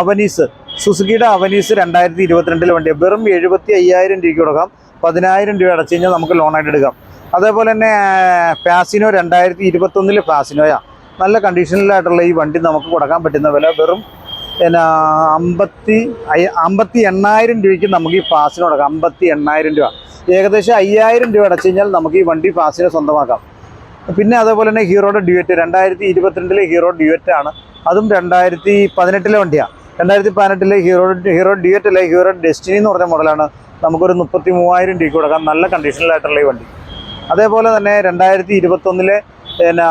[SPEAKER 2] അവനീസ് സുസുക്കിയുടെ അവനീസ് രണ്ടായിരത്തി ഇരുപത്തിരണ്ടിലെ വണ്ടിയാണ് വെറും എഴുപത്തി അയ്യായിരം രൂപയ്ക്ക് കൊടുക്കാം. പതിനായിരം രൂപ അടച്ചു കഴിഞ്ഞാൽ നമുക്ക് ലോണായിട്ട് എടുക്കാം. അതേപോലെ തന്നെ ഫാസിനോ രണ്ടായിരത്തി ഇരുപത്തൊന്നിലെ ഫാസിനോയാണ് നല്ല കണ്ടീഷനിലായിട്ടുള്ള ഈ വണ്ടി നമുക്ക് കൊടുക്കാൻ പറ്റുന്ന വില വെറും പിന്നെ അമ്പത്തി അമ്പത്തി എണ്ണായിരം രൂപയ്ക്ക് നമുക്ക് ഈ ഫാസിനോ കൊടുക്കാം. അമ്പത്തി എണ്ണായിരം രൂപ. ഏകദേശം അയ്യായിരം രൂപ അടച്ചു കഴിഞ്ഞാൽ നമുക്ക് ഈ വണ്ടി ഫാസിനെ സ്വന്തമാക്കാം. പിന്നെ അതേപോലെ തന്നെ ഹീറോയുടെ ഡ്യൂറ്റ് രണ്ടായിരത്തി ഇരുപത്തിരണ്ടിലെ ഹീറോ ഡ്യൂറ്റ് ആണ്. അതും രണ്ടായിരത്തി പതിനെട്ടിലെ വണ്ടിയാണ് രണ്ടായിരത്തി പതിനെട്ടിലെ ഹീറോ ഹീറോ ഡ്യൂറ്റ് അല്ലെ? ഹീറോ ഡെസ്റ്റിനി എന്ന് പറഞ്ഞ മോഡലാണ്. നമുക്കൊരു മുപ്പത്തി മൂവായിരം രൂപയ്ക്ക് കൊടുക്കാം. നല്ല കണ്ടീഷനിലായിട്ടുള്ള ഈ വണ്ടി. അതേപോലെ തന്നെ രണ്ടായിരത്തി ഇരുപത്തൊന്നിലെ പിന്നെ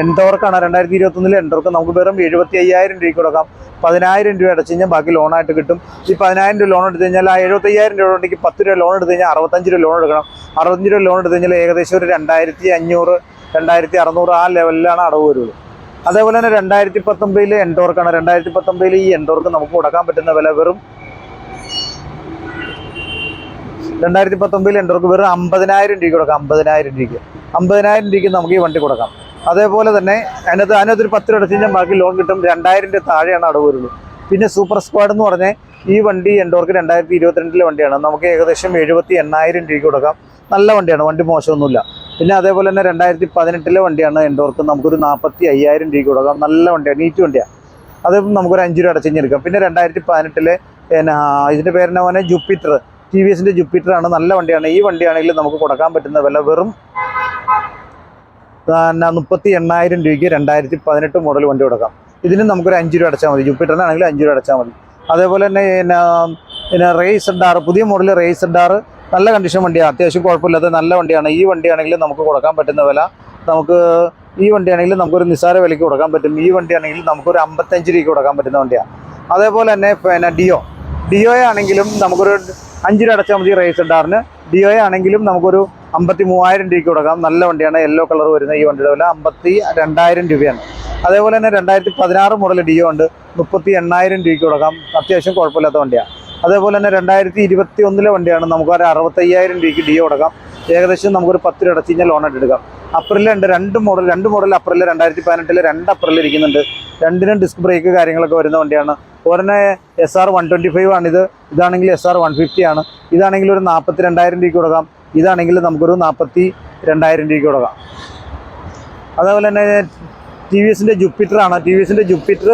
[SPEAKER 2] എൻഡോർക്കാണ് രണ്ടായിരത്തി ഇരുപത്തൊന്നിൽ എൻഡോർക്ക് നമുക്ക് വെറും എഴുപത്തി അയ്യായിരം രൂപയ്ക്ക് കൊടുക്കാം. പതിനായിരം രൂപ അടച്ചു കഴിഞ്ഞാൽ ബാക്കി ലോണായിട്ട് കിട്ടും. ഈ പതിനായിരം രൂപ ലോൺ എടുത്തു കഴിഞ്ഞാൽ ആ എഴുപത്തയ്യായിരം രൂപ ഉണ്ടെങ്കിൽ പത്ത് രൂപ ലോൺ എടുത്തു കഴിഞ്ഞാൽ അറുപത്തഞ്ച് രൂപ ലോൺ എടുക്കണം. അറുപത്തഞ്ച് രൂപ ലോൺ എടുത്തു കഴിഞ്ഞാൽ ഏകദേശം ഒരു രണ്ടായിരത്തി അഞ്ഞൂറ് രണ്ടായിരത്തി അറുന്നൂറ് ആ ലെവലിലാണ് അടവ് വരുള്ളൂ. അതേപോലെ തന്നെ രണ്ടായിരത്തി പത്തൊമ്പതിൽ എൻഡോർക്കാണ് രണ്ടായിരത്തി പത്തൊമ്പതിൽ ഈ എൻഡോർക്ക് നമുക്ക് കൊടുക്കാൻ പറ്റുന്ന വില വെറും രണ്ടായിരത്തി പത്തൊമ്പതിൽ എൻഡോർക്ക് വെറും അമ്പതിനായിരം രൂപയ്ക്ക് കൊടുക്കാം അമ്പതിനായിരം രൂപയ്ക്ക്. അമ്പതിനായിരം രൂപയ്ക്ക് നമുക്ക് ഈ വണ്ടി കൊടുക്കാം. അതേപോലെ തന്നെ അതിനകത്ത് അതിനകത്ത് ഒരു പത്ത് രൂപ അടച്ചു കഴിഞ്ഞാൽ ബാക്കി ലോൺ കിട്ടും രണ്ടായിരം രൂപ താഴെയാണ് അടവ് വരുള്ളൂ. പിന്നെ സൂപ്പർ സ്ക്വാഡ് എന്ന് പറഞ്ഞാൽ ഈ വണ്ടി എൻഡോർക്ക് രണ്ടായിരത്തി ഇരുപത്തിരണ്ടിലെ വണ്ടിയാണ്. നമുക്ക് ഏകദേശം എഴുപത്തി എണ്ണായിരം രൂപയ്ക്ക് കൊടുക്കാം. നല്ല വണ്ടിയാണ് വണ്ടി മോശമൊന്നുമില്ല. പിന്നെ അതേപോലെ തന്നെ രണ്ടായിരത്തി പതിനെട്ടിലെ വണ്ടിയാണ് എൻഡോർക്ക് നമുക്കൊരു നാൽപ്പത്തി അയ്യായിരം രൂപയ്ക്ക് കൊടുക്കാം. നല്ല വണ്ടിയാണ് നീറ്റ് വണ്ടിയാണ്. അത് നമുക്കൊരു അഞ്ച് രൂപ അടച്ചു കഴിഞ്ഞെടുക്കാം പിന്നെ രണ്ടായിരത്തി പതിനെട്ടിലെ പിന്നെ ഇതിന്റെ പേരെന്നെ പോലെ ജുപ്പിറ്റർ. ടി വി എസിന്റെ ജുപ്പിറ്റർ ആണ് നല്ല വണ്ടിയാണ്. ഈ വണ്ടിയാണെങ്കിൽ നമുക്ക് കൊടുക്കാൻ പറ്റുന്ന വില വെറും മുപ്പത്തി എണ്ണായിരം രൂപയ്ക്ക് രണ്ടായിരത്തി പതിനെട്ട് മോഡൽ വണ്ടി കൊടുക്കാം. ഇതിന് നമുക്കൊരു അഞ്ച് രൂപ അടച്ചാൽ മതി. ജുപ്പിറ്ററിനാണെങ്കിൽ അഞ്ച് രൂപ അടച്ചാൽ മതി. അതേപോലെ തന്നെ പിന്നെ റേസ് ഡാർ പുതിയ മോഡൽ റേസ് ഡാർ നല്ല കണ്ടീഷൻ വണ്ടിയാണ് അത്യാവശ്യം കുഴപ്പമില്ലാത്ത നല്ല വണ്ടിയാണ്. ഈ വണ്ടിയാണെങ്കിൽ നമുക്ക് കൊടുക്കാൻ പറ്റുന്ന വില നമുക്ക് ഈ വണ്ടിയാണെങ്കിൽ നമുക്കൊരു നിസ്സാര വിലയ്ക്ക് കൊടുക്കാൻ പറ്റും. ഈ വണ്ടിയാണെങ്കിൽ നമുക്കൊരു അമ്പത്തഞ്ച് രൂപയ്ക്ക് കൊടുക്കാൻ പറ്റുന്ന വണ്ടിയാണ് അതേപോലെ തന്നെ പിന്നെ ഡിയോ. ഡിയോ ആണെങ്കിലും നമുക്കൊരു അഞ്ച് രൂപ അടച്ചാൽ മതി റേസ് ഡാറിന് ഡിയോ ആണെങ്കിലും നമുക്കൊരു അമ്പത്തി മൂവായിരം രൂപയ്ക്ക് കൊടുക്കാം. നല്ല വണ്ടിയാണ്. യെല്ലോ കളർ വരുന്ന ഈ വണ്ടിയുടെ വില അമ്പത്തി രണ്ടായിരം രൂപയാണ്. അതേപോലെ തന്നെ രണ്ടായിരത്തി പതിനാറ് മോഡൽ ഡിയോ ഉണ്ട്. മുപ്പത്തി എണ്ണായിരം രൂപയ്ക്ക് കൊടുക്കാം. അത്യാവശ്യം കുഴപ്പമില്ലാത്ത വണ്ടിയാണ്. അതേപോലെ തന്നെ രണ്ടായിരത്തി ഇരുപത്തി ഒന്നിലെ വണ്ടിയാണ് നമുക്കൊരു അറുപത്തയ്യായിരം രൂപയ്ക്ക് ഡിയോ കൊടുക്കാം. ഏകദേശം നമുക്കൊരു പത്ത് രൂപ അടച്ചു കഴിഞ്ഞാൽ ലോണായിട്ട് എടുക്കാം. അപ്രിലുണ്ട് രണ്ട് മോഡൽ രണ്ട് മോഡൽ അപ്രിൽ രണ്ടായിരത്തി പതിനെട്ടിൽ രണ്ട് അപ്രിൽ ഇരിക്കുന്നുണ്ട്. രണ്ടിനും ഡിസ്ക് ബ്രേക്ക് കാര്യങ്ങളൊക്കെ വരുന്ന വണ്ടിയാണ്. ഒരെണ്ണ S R one twenty five ആണിത് ഇതാണെങ്കിൽ എസ് ആർ വൺ ഫിഫ്റ്റി ആണ്. ഇതാണെങ്കിൽ ഒരു നാൽപ്പത്തി രണ്ടായിരം രൂപയ്ക്ക് കൊടുക്കാം. ഇതാണെങ്കിൽ നമുക്കൊരു നാൽപ്പത്തി രണ്ടായിരം രൂപയ്ക്ക് കൊടുക്കാം. അതേപോലെ തന്നെ ടി വി എസിന്റെ ജുപ്പിറ്റർ ആണ്. ടി വി എസിന്റെ ജുപ്പിറ്റർ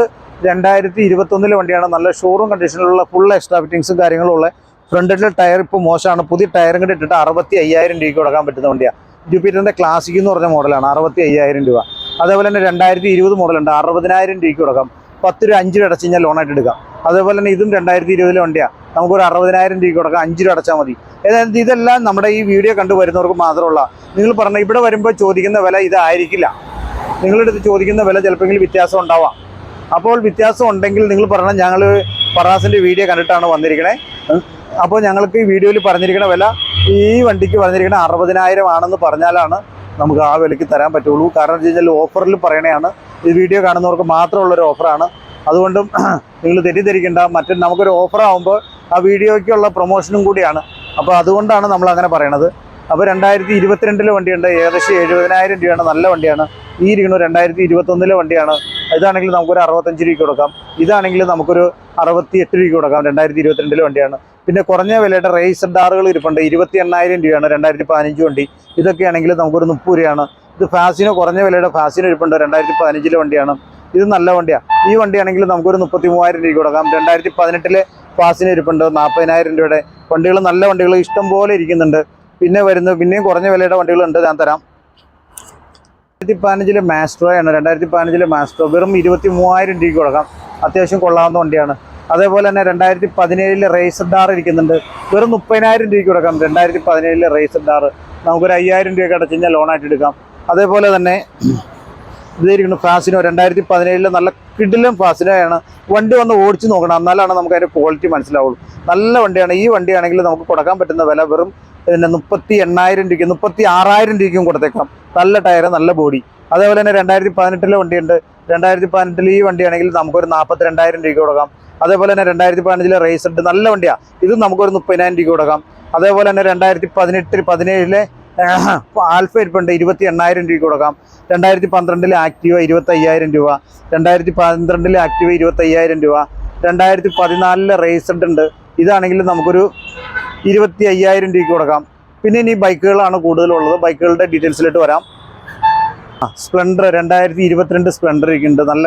[SPEAKER 2] രണ്ടായിരത്തി ഇരുപത്തൊന്നിലെ വണ്ടിയാണ്. നല്ല ഷോറൂം കണ്ടീഷനിലുള്ള ഫുൾ എക്സ്ട്രാ ഫിറ്റിങ്സും കാര്യങ്ങളും ഉള്ള ഫ്രണ്ടിലെ ടയർ ഇപ്പോൾ മോശമാണ്. പുതിയ ടയറും കൂടി ഇട്ടിട്ട് അറുപത്തി അയ്യായിരം രൂപയ്ക്ക് കൊടുക്കാൻ പറ്റുന്ന വണ്ടിയാണ്. ജുപ്പിറ്ററിന്റെ ക്ലാസിക് എന്ന് പറഞ്ഞ മോഡലാണ് അറുപത്തി അയ്യായിരം രൂപ. അതേപോലെ തന്നെ രണ്ടായിരത്തി ഇരുപത് മോഡലുണ്ട് അറുപതിനായിരം രൂപയ്ക്ക് കൊടുക്കാം. പത്ത് രൂപ അഞ്ച് രൂപ അടച്ചു ലോണായിട്ട് എടുക്കാം. അതേപോലെ തന്നെ ഇതും രണ്ടായിരത്തി ഇരുപതിലെ വണ്ടിയാണ് നമുക്കൊരു അറുപതിനായിരം രൂപ കൊടുക്കാം അഞ്ച് രൂപ അടച്ചാൽ മതി. ഏതായാലും ഇതെല്ലാം നമ്മുടെ ഈ വീഡിയോ കണ്ടു വരുന്നവർക്ക് മാത്രമുള്ള നിങ്ങൾ പറഞ്ഞ ഇവിടെ വരുമ്പോൾ ചോദിക്കുന്ന വില ഇതായിരിക്കില്ല. നിങ്ങളുടെ അടുത്ത് ചോദിക്കുന്ന വില ചിലപ്പോൾ വ്യത്യാസം ഉണ്ടാവാം. അപ്പോൾ വ്യത്യാസം ഉണ്ടെങ്കിൽ നിങ്ങൾ പറഞ്ഞാൽ ഞങ്ങൾ ഫറാസിന്റെ വീഡിയോ കണ്ടിട്ടാണ് വന്നിരിക്കണേ. അപ്പോൾ ഞങ്ങൾക്ക് ഈ വീഡിയോയിൽ പറഞ്ഞിരിക്കുന്ന വില ഈ വണ്ടിക്ക് പറഞ്ഞിരിക്കുന്ന അറുപതിനായിരം ആണെന്ന് പറഞ്ഞാലാണ് നമുക്ക് ആ വിലയ്ക്ക് തരാൻ പറ്റുള്ളൂ. കാരണം വെച്ച് കഴിഞ്ഞാൽ ഓഫറിൽ പറയണതാണ് ഈ വീഡിയോ കാണുന്നവർക്ക് മാത്രമുള്ള ഒരു ഓഫറാണ്. അതുകൊണ്ടും നിങ്ങൾ തെറ്റിദ്ധരിക്കേണ്ട. മറ്റേ നമുക്കൊരു ഓഫർ ആകുമ്പോൾ ആ വീഡിയോയ്ക്കുള്ള പ്രൊമോഷനും കൂടിയാണ്. അപ്പോൾ അതുകൊണ്ടാണ് നമ്മൾ അങ്ങനെ പറയണത്. അപ്പോൾ രണ്ടായിരത്തി ഇരുപത്തിരണ്ടിലെ വണ്ടിയുണ്ട്. ഏകദേശം എഴുപതിനായിരം രൂപയാണ്. നല്ല വണ്ടിയാണ്. ഈ ഇരിക്കുന്നു രണ്ടായിരത്തി ഇരുപത്തൊന്നിലെ വണ്ടിയാണ്. ഇതാണെങ്കിൽ നമുക്കൊരു അറുപത്തഞ്ച് രൂപയ്ക്ക് കൊടുക്കാം. ഇതാണെങ്കിൽ നമുക്കൊരു അറുപത്തി എട്ട് രൂപയ്ക്ക് കൊടുക്കാം. രണ്ടായിരത്തി ഇരുപത്തിരണ്ടിലെ വണ്ടിയാണ്. പിന്നെ കുറഞ്ഞ വിലയുടെ റേസർ ഡാറുകൾ ഇരിപ്പുണ്ട്. ഇരുപത്തി എണ്ണായിരം രൂപയാണ്. രണ്ടായിരത്തി പതിനഞ്ച് വണ്ടി ഇതൊക്കെയാണെങ്കിൽ നമുക്കൊരു മുപ്പത് രൂപയാണ്. ഇത് ഫാസിനോ കുറഞ്ഞ വിലയുടെ ഫാസിനോ ഇരിപ്പുണ്ട്. രണ്ടായിരത്തി പതിനഞ്ചിലെ വണ്ടിയാണ്. ഇത് നല്ല വണ്ടിയാണ് ഈ വണ്ടിയാണെങ്കിൽ നമുക്കൊരു മുപ്പത്തി മൂവായിരം രൂപ കൊടുക്കാം. രണ്ടായിരത്തി പതിനെട്ടിലെ ഫാസിന് ഇരിപ്പുണ്ട്. നാൽപ്പതിനായിരം രൂപയുടെ വണ്ടികൾ നല്ല വണ്ടികൾ ഇഷ്ടം പോലെ ഇരിക്കുന്നുണ്ട്. പിന്നെ വരുന്ന പിന്നെയും കുറഞ്ഞ വിലയുടെ വണ്ടികളുണ്ട് ഞാൻ തരാം. രണ്ടായിരത്തി പതിനഞ്ചിലെ മാസ്ട്രോയാണ്. രണ്ടായിരത്തി പതിനഞ്ചിലെ മാസ്ട്രോ വെറും ഇരുപത്തി മൂവായിരം രൂപയ്ക്ക് കൊടുക്കാം. അത്യാവശ്യം കൊള്ളാവുന്ന വണ്ടിയാണ്. അതേപോലെ തന്നെ രണ്ടായിരത്തി പതിനേഴിലെ റേസർ ഡാർ ഇരിക്കുന്നുണ്ട്. വെറും മുപ്പതിനായിരം രൂപയ്ക്ക് കൊടുക്കാം. രണ്ടായിരത്തി പതിനേഴിലെ റേസർ ഡാർ നമുക്കൊരു അയ്യായിരം രൂപയൊക്കെ അടച്ചു കഴിഞ്ഞാൽ ലോണായിട്ട് എടുക്കാം. അതേപോലെ തന്നെ ഇതായിരിക്കുന്നു ഫാസിനോ. രണ്ടായിരത്തി പതിനേഴിലെ നല്ല കിഡിലും ഫാസിനോയാണ്. വണ്ടി വന്ന് ഓടിച്ചു നോക്കണം. എന്നാലാണ് നമുക്ക് അതിന്റെ ക്വാളിറ്റി മനസ്സിലാവുള്ളൂ. നല്ല വണ്ടിയാണ്. ഈ വണ്ടിയാണെങ്കിൽ നമുക്ക് കൊടുക്കാൻ പറ്റുന്ന വില വെറും പിന്നെ മുപ്പത്തി എണ്ണായിരം രൂപയ്ക്ക് മുപ്പത്തി ആറായിരം രൂപയ്ക്കും കൊടുത്തേക്കാം. നല്ല ടയർ നല്ല ബോഡി. അതേപോലെ തന്നെ രണ്ടായിരത്തി പതിനെട്ടിലെ വണ്ടിയുണ്ട്. രണ്ടായിരത്തി പതിനെട്ടിൽ ഈ വണ്ടിയാണെങ്കിൽ നമുക്കൊരു നാൽപ്പത്തി രണ്ടായിരം രൂപയ്ക്ക് കൊടുക്കാം. അതേപോലെ തന്നെ രണ്ടായിരത്തി പതിനഞ്ചിലെ റേസ് ഉണ്ട്. നല്ല വണ്ടിയാണ് ഇതും നമുക്കൊരു മുപ്പതിനായിരം രൂപയ്ക്ക് കൊടുക്കാം. അതേപോലെ തന്നെ രണ്ടായിരത്തി പതിനെട്ടിൽ പതിനേഴിലെ ആൽഫ ഇരിപ്പുണ്ട്. ഇരുപത്തി എണ്ണായിരം രൂപ കൊടുക്കാം. രണ്ടായിരത്തി പന്ത്രണ്ടിൽ ആക്റ്റീവ ഇരുപത്തി അയ്യായിരം രൂപ. രണ്ടായിരത്തി പന്ത്രണ്ടിൽ ആക്റ്റീവ ഇരുപത്തി അയ്യായിരം രൂപ. രണ്ടായിരത്തി പതിനാലിലെ റേസഡ് ഉണ്ട്. ഇതാണെങ്കിൽ നമുക്കൊരു ഇരുപത്തി അയ്യായിരം രൂപയ്ക്ക് കൊടുക്കാം. പിന്നെ ഇനി ബൈക്കുകളാണ് കൂടുതലുള്ളത്. ബൈക്കുകളുടെ ഡീറ്റെയിൽസിലോട്ട് വരാം. സ്പ്ലെൻഡർ രണ്ടായിരത്തി ഇരുപത്തിരണ്ട് സ്പ്ലെൻഡർ ഇരിക്കുന്നുണ്ട് നല്ല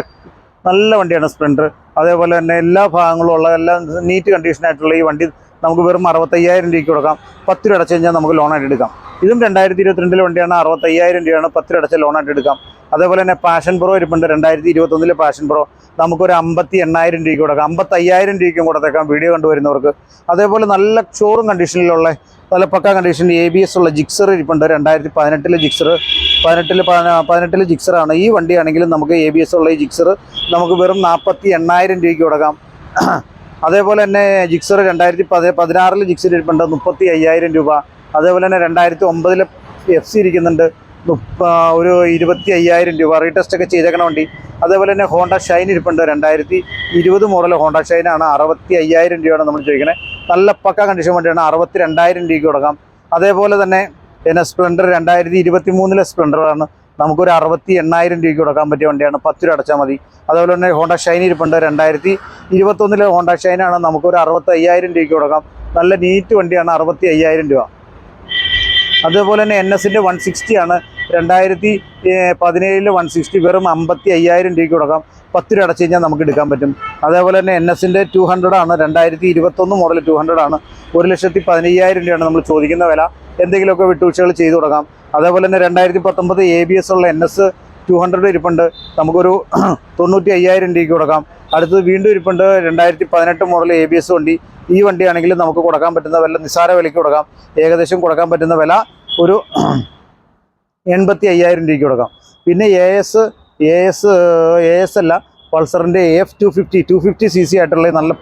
[SPEAKER 2] നല്ല വണ്ടിയാണ് സ്പ്ലെൻഡർ. അതേപോലെ തന്നെ എല്ലാ ഭാഗങ്ങളും ഉള്ള എല്ലാം നീറ്റ് കണ്ടീഷനായിട്ടുള്ള ഈ വണ്ടി നമുക്ക് വെറും അറുപത്തയ്യായിരം രൂപയ്ക്ക് കൊടുക്കാം. പത്ത് രൂപ അടച്ചു കഴിഞ്ഞാൽ നമുക്ക് ലോണായിട്ട് എടുക്കാം. ഇതും രണ്ടായിരത്തി ഇരുപത്തിരണ്ടിലെ വണ്ടിയാണ് അറുപത്തയ്യായിരം രൂപയാണ് പത്ത് രൂപ അടച്ച ലോണായിട്ട് എടുക്കാം. അതേപോലെ തന്നെ പാഷൻ പ്രോ ഇരിപ്പുണ്ട് രണ്ടായിരത്തി ഇരുപത്തൊന്നിലെ പാഷൻ പ്രോ നമുക്കൊരു അമ്പത്തി എണ്ണായിരം രൂപയ്ക്ക് കൊടുക്കാം. അമ്പത്തയ്യായിരം രൂപയ്ക്കും കൊടുത്തേക്കാം വീഡിയോ കണ്ടുവരുന്നവർക്ക്. അതേപോലെ നല്ല ഷോറും കണ്ടീഷനിലുള്ള നല്ല പക്ക കണ്ടീഷൻ എ ബി എസ് ഉള്ള ജിക്സർ ഇരിപ്പുണ്ട്. രണ്ടായിരത്തി പതിനെട്ടിലെ ജിക്സർ പതിനെട്ടിൽ പതിനെട്ടിൽ ജിക്സറാണ് ഈ വണ്ടിയാണെങ്കിലും നമുക്ക് എ ബി എസ് ഉള്ള ഈ ജിക്സർ നമുക്ക് വെറും നാൽപ്പത്തി എണ്ണായിരം രൂപയ്ക്ക് കൊടുക്കാം. അതേപോലെ തന്നെ ജിക്സർ രണ്ടായിരത്തി പതി പതിനാറിൽ ജിക്സർ ഇരിപ്പുണ്ട്. മുപ്പത്തി അയ്യായിരം രൂപ. അതേപോലെ തന്നെ രണ്ടായിരത്തി ഒമ്പതിൽ എഫ് സി ഇരിക്കുന്നുണ്ട്. ഒരു ഇരുപത്തി അയ്യായിരം രൂപ. റീടെസ്റ്റ് ഒക്കെ ചെയ്തേക്കണ വണ്ടി. അതേപോലെ തന്നെ ഹോണ്ട ഷൈൻ ഇരിപ്പുണ്ട്. രണ്ടായിരത്തി ഇരുപത് മോഡൽ ഹോണ്ട ഷൈനാണ്. അറുപത്തി അയ്യായിരം രൂപയാണ് നമ്മൾ ചോദിക്കുന്നത് നല്ല പക്ക കണ്ടീഷൻ വണ്ടിയാണ്. അറുപത്തി രണ്ടായിരം രൂപയ്ക്ക് കൊടുക്കാം. അതേപോലെ തന്നെ പിന്നെ സ്പ്ലെൻഡർ രണ്ടായിരത്തി ഇരുപത്തി മൂന്നിലെ സ്പ്ലെൻഡറാണ് നമുക്കൊരു അറുപത്തി എണ്ണായിരം രൂപയ്ക്ക് കൊടുക്കാൻ പറ്റിയ വണ്ടിയാണ്. പത്ത് രൂപ അടച്ചാൽ മതി. അതുപോലെ തന്നെ ഹോണ്ട ഷൈൻ ഇരിപ്പുണ്ട്. രണ്ടായിരത്തി ഇരുപത്തൊന്നിലെ ഹോണ്ട ഷൈനാണ് നമുക്കൊരു അറുപത്തി അയ്യായിരം രൂപയ്ക്ക് കൊടുക്കാം. നല്ല നീറ്റ് വണ്ടിയാണ് അറുപത്തി അയ്യായിരം രൂപ. അതേപോലെ തന്നെ എൻ എസിന്റെ വൺ സിക്സ്റ്റി ആണ് രണ്ടായിരത്തി പതിനേഴിൽ വൺ സിക്സ്റ്റി വെറും അമ്പത്തി അയ്യായിരം രൂപയ്ക്ക് കൊടുക്കാം. പത്ത് രൂപ അടച്ചു കഴിഞ്ഞാൽ നമുക്ക് എടുക്കാൻ പറ്റും. അതേപോലെ തന്നെ എൻ എസിന്റെ ടു ഹൺഡ്രഡ് ആണ് രണ്ടായിരത്തി ഇരുപത്തൊന്ന് മോഡൽ ടു ഹൺഡ്രഡ് ആണ് ഒരു ലക്ഷത്തി പതിനയ്യായിരം രൂപയാണ് നമ്മൾ ചോദിക്കുന്ന വില. എന്തെങ്കിലുമൊക്കെ വിട്ടുവീഴ്ചകൾ ചെയ്തു കൊടുക്കാം. അതേപോലെ തന്നെ രണ്ടായിരത്തി പത്തൊമ്പത് എ ബി എസ് ഉള്ള എൻ എസ് ടു ഹൺഡ്രഡ് ഇരിപ്പുണ്ട്. നമുക്കൊരു തൊണ്ണൂറ്റി അയ്യായിരം രൂപയ്ക്ക് കൊടുക്കാം. അടുത്തത് വീണ്ടും ഇരിപ്പുണ്ട്. രണ്ടായിരത്തി പതിനെട്ട് മോഡൽ എ ബി എസ് വണ്ടി. ഈ വണ്ടിയാണെങ്കിൽ നമുക്ക് കൊടുക്കാൻ പറ്റുന്ന വില നിസ്സാര വിലയ്ക്ക് കൊടുക്കാം. ഏകദേശം കൊടുക്കാൻ പറ്റുന്ന വില ഒരു എൺപത്തി അയ്യായിരം രൂപയ്ക്ക് കൊടുക്കാം. പിന്നെ A S A S A S അല്ല പൾസറിന്റെ F two fifty two fifty C C ആയിട്ടുള്ള നല്ല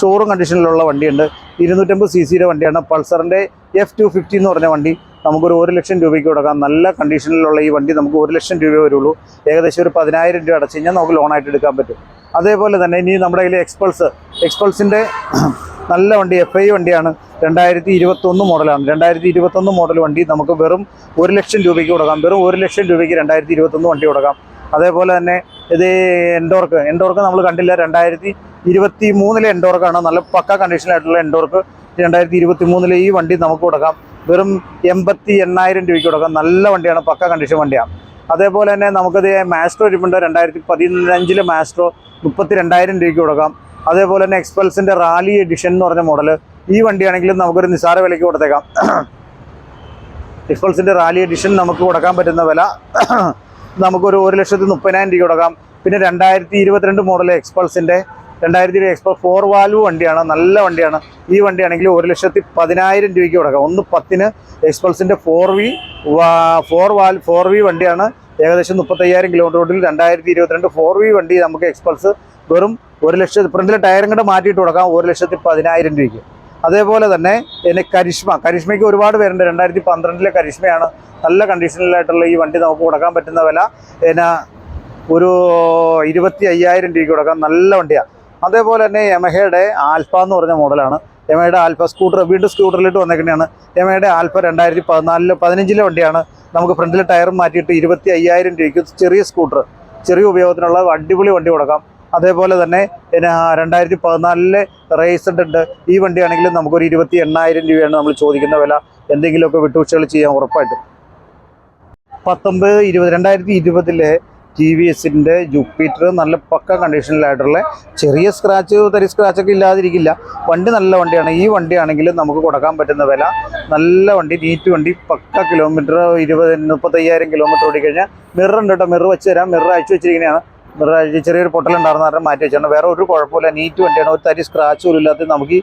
[SPEAKER 2] ഷോറൂം കണ്ടീഷനിലുള്ള വണ്ടിയുണ്ട്. ഇരുന്നൂറ്റമ്പത് സി സിയുടെ വണ്ടിയാണ്. പൾസറിന്റെ എഫ് ടു ഫിഫ്റ്റി എന്ന് പറഞ്ഞ വണ്ടി. നമുക്കൊരു ഒരു ലക്ഷം രൂപയ്ക്ക് കൊടുക്കാം. നല്ല കണ്ടീഷനിലുള്ള ഈ വണ്ടി നമുക്ക് ഒരു ലക്ഷം രൂപ വരുള്ളൂ. ഏകദേശം ഒരു പതിനായിരം രൂപ അടച്ചു കഴിഞ്ഞാൽ നമുക്ക് ലോണായിട്ട് എടുക്കാൻ പറ്റും. അതേപോലെ തന്നെ ഇനി നമ്മുടെ കയ്യിൽ എക്സ്പൾസ് എക്സ്പൾസിന്റെ നല്ല വണ്ടി എഫ് ഐ വണ്ടിയാണ്. രണ്ടായിരത്തി ഇരുപത്തൊന്ന് മോഡലാണ്. രണ്ടായിരത്തി ഇരുപത്തൊന്ന് മോഡൽ വണ്ടി നമുക്ക് വെറും ഒരു ലക്ഷം രൂപയ്ക്ക് കൊടുക്കാം. വെറും ഒരു ലക്ഷം രൂപയ്ക്ക് രണ്ടായിരത്തി ഇരുപത്തൊന്ന് വണ്ടി കൊടുക്കാം. അതേപോലെ തന്നെ ഇത് എൻഡോർക്ക് എൻഡോർക്ക് നമ്മൾ കണ്ടില്ല. രണ്ടായിരത്തി ഇരുപത്തി മൂന്നിലെ എൻഡോർക്കാണ് നല്ല പക്ക കണ്ടീഷനായിട്ടുള്ള എൻഡോർക്ക് രണ്ടായിരത്തി ഇരുപത്തി മൂന്നിലെ ഈ വണ്ടി നമുക്ക് കൊടുക്കാം. വെറും എൺപത്തി എണ്ണായിരം രൂപയ്ക്ക് കൊടുക്കാം. നല്ല വണ്ടിയാണ് പക്ക കണ്ടീഷൻ വണ്ടിയാണ് അതേപോലെ തന്നെ നമുക്കത് മാസ്ട്രോ ഇരിപ്പുണ്ട്. രണ്ടായിരത്തി പതിനഞ്ചിലെ മാസ്ട്രോ മുപ്പത്തി രണ്ടായിരം രൂപയ്ക്ക് കൊടുക്കാം. അതേപോലെ തന്നെ എക്സ്പൾസിന്റെ റാലി എഡിഷൻ എന്ന് പറഞ്ഞ മോഡൽ ഈ വണ്ടിയാണെങ്കിലും നമുക്കൊരു നിസാര വിലയ്ക്ക് കൊടുത്തേക്കാം. എക്സ്പൾസിന്റെ റാലി എഡിഷൻ നമുക്ക് കൊടുക്കാൻ പറ്റുന്ന വില നമുക്കൊരു ഒരു ലക്ഷത്തി മുപ്പതിനായിരം രൂപ കൊടുക്കാം. പിന്നെ രണ്ടായിരത്തി ഇരുപത്തിരണ്ട് മോഡൽ എക്സ്പൾസിന്റെ രണ്ടായിരത്തി ഇരുപത് എക്സ്പൾസ് ഫോർ വാൽവ് വണ്ടിയാണ് നല്ല വണ്ടിയാണ്. ഈ വണ്ടിയാണെങ്കിൽ ഒരു ലക്ഷത്തി പതിനായിരം രൂപയ്ക്ക് കൊടുക്കാം. ഒന്ന് പത്തിന് എക്സ്പൾസിന്റെ four V four valve four V വണ്ടിയാണ്. ഏകദേശം മുപ്പത്തയ്യായിരം കിലോമീറ്റർ റോഡിൽ രണ്ടായിരത്തി ഇരുപത്തിരണ്ട് ഫോർ വി വണ്ടി നമുക്ക് എക്സ്പൾസ് വെറും ഒരു ലക്ഷത്തി ഫ്രണ്ടിലെ ടയറും കൂടെ മാറ്റിയിട്ട് കൊടുക്കാം. ഒരു ലക്ഷത്തി പതിനായിരം രൂപയ്ക്ക്. അതേപോലെ തന്നെ എന്നെ കരിഷ്മ കരിഷ്മയ്ക്ക് ഒരുപാട് പേരുണ്ട്. രണ്ടായിരത്തി പന്ത്രണ്ടിലെ കരിഷ്മയാണ് നല്ല കണ്ടീഷനിലായിട്ടുള്ള ഈ വണ്ടി നമുക്ക് കൊടുക്കാൻ പറ്റുന്ന വില. എന്നാ ഒരു ഇരുപത്തി അയ്യായിരം രൂപയ്ക്ക് കൊടുക്കാം നല്ല വണ്ടിയാണ് അതേപോലെ തന്നെ യമഹയുടെ ആൽഫ എന്ന് പറഞ്ഞ മോഡലാണ്. യമഹയുടെ ആൽഫ സ്കൂട്ടർ വീണ്ടും സ്കൂട്ടറിലിട്ട് വന്നേക്കുന്നതാണ്. യമഹയുടെ ആൽഫ രണ്ടായിരത്തി പതിനാലിൽ പതിനഞ്ചിലെ വണ്ടിയാണ്. നമുക്ക് ഫ്രണ്ടിലെ ടയർ മാറ്റിയിട്ട് ഇരുപത്തി അയ്യായിരം രൂപയ്ക്ക് ചെറിയ സ്കൂട്ടർ ചെറിയ ഉപയോഗത്തിനുള്ള അടിപൊളി വണ്ടി കൊടുക്കാം. അതേപോലെ തന്നെ പിന്നെ രണ്ടായിരത്തി പതിനാലിലെ റേസഡ് ഉണ്ട് ഈ വണ്ടിയാണെങ്കിലും നമുക്കൊരു ഇരുപത്തി എണ്ണായിരം രൂപയാണ് നമ്മൾ ചോദിക്കുന്ന വില. എന്തെങ്കിലുമൊക്കെ വിട്ടുവീഴ്ചകൾ ചെയ്യാൻ ഉറപ്പായിട്ടും. പത്തൊമ്പത് ഇരുപത് രണ്ടായിരത്തി ഇരുപതിലെ ടി വി എസിന്റെ ജൂപ്പിറ്റർ നല്ല പക്ക കണ്ടീഷനിലായിട്ടുള്ള ചെറിയ സ്ക്രാച്ച് തരി സ്ക്രാച്ചൊക്കെ ഇല്ലാതിരിക്കില്ല. വണ്ടി നല്ല വണ്ടിയാണ്. ഈ വണ്ടിയാണെങ്കിൽ നമുക്ക് കൊടുക്കാൻ പറ്റുന്ന വില. നല്ല വണ്ടി നീറ്റ് വണ്ടി പക്ക കിലോമീറ്റർ ഇരുപത് മുപ്പത്തയ്യായിരം കിലോമീറ്റർ ഓടിക്കഴിഞ്ഞാൽ മിറർ ഉണ്ട് കേട്ടോ മിറർ വെച്ച് തരാം. മിറർ അയച്ചു വെച്ചിരിക്കുന്നതാണ്. അയച്ച് ചെറിയൊരു പൊട്ടലുണ്ടായിരുന്ന കാരണം മാറ്റി വെച്ചാണ് വേറെ ഒരു കുഴപ്പമില്ല. നീറ്റ് വണ്ടിയാണ്. ഒരു തരി സ്ക്രാച്ച് പോലും ഇല്ലാത്ത നമുക്ക്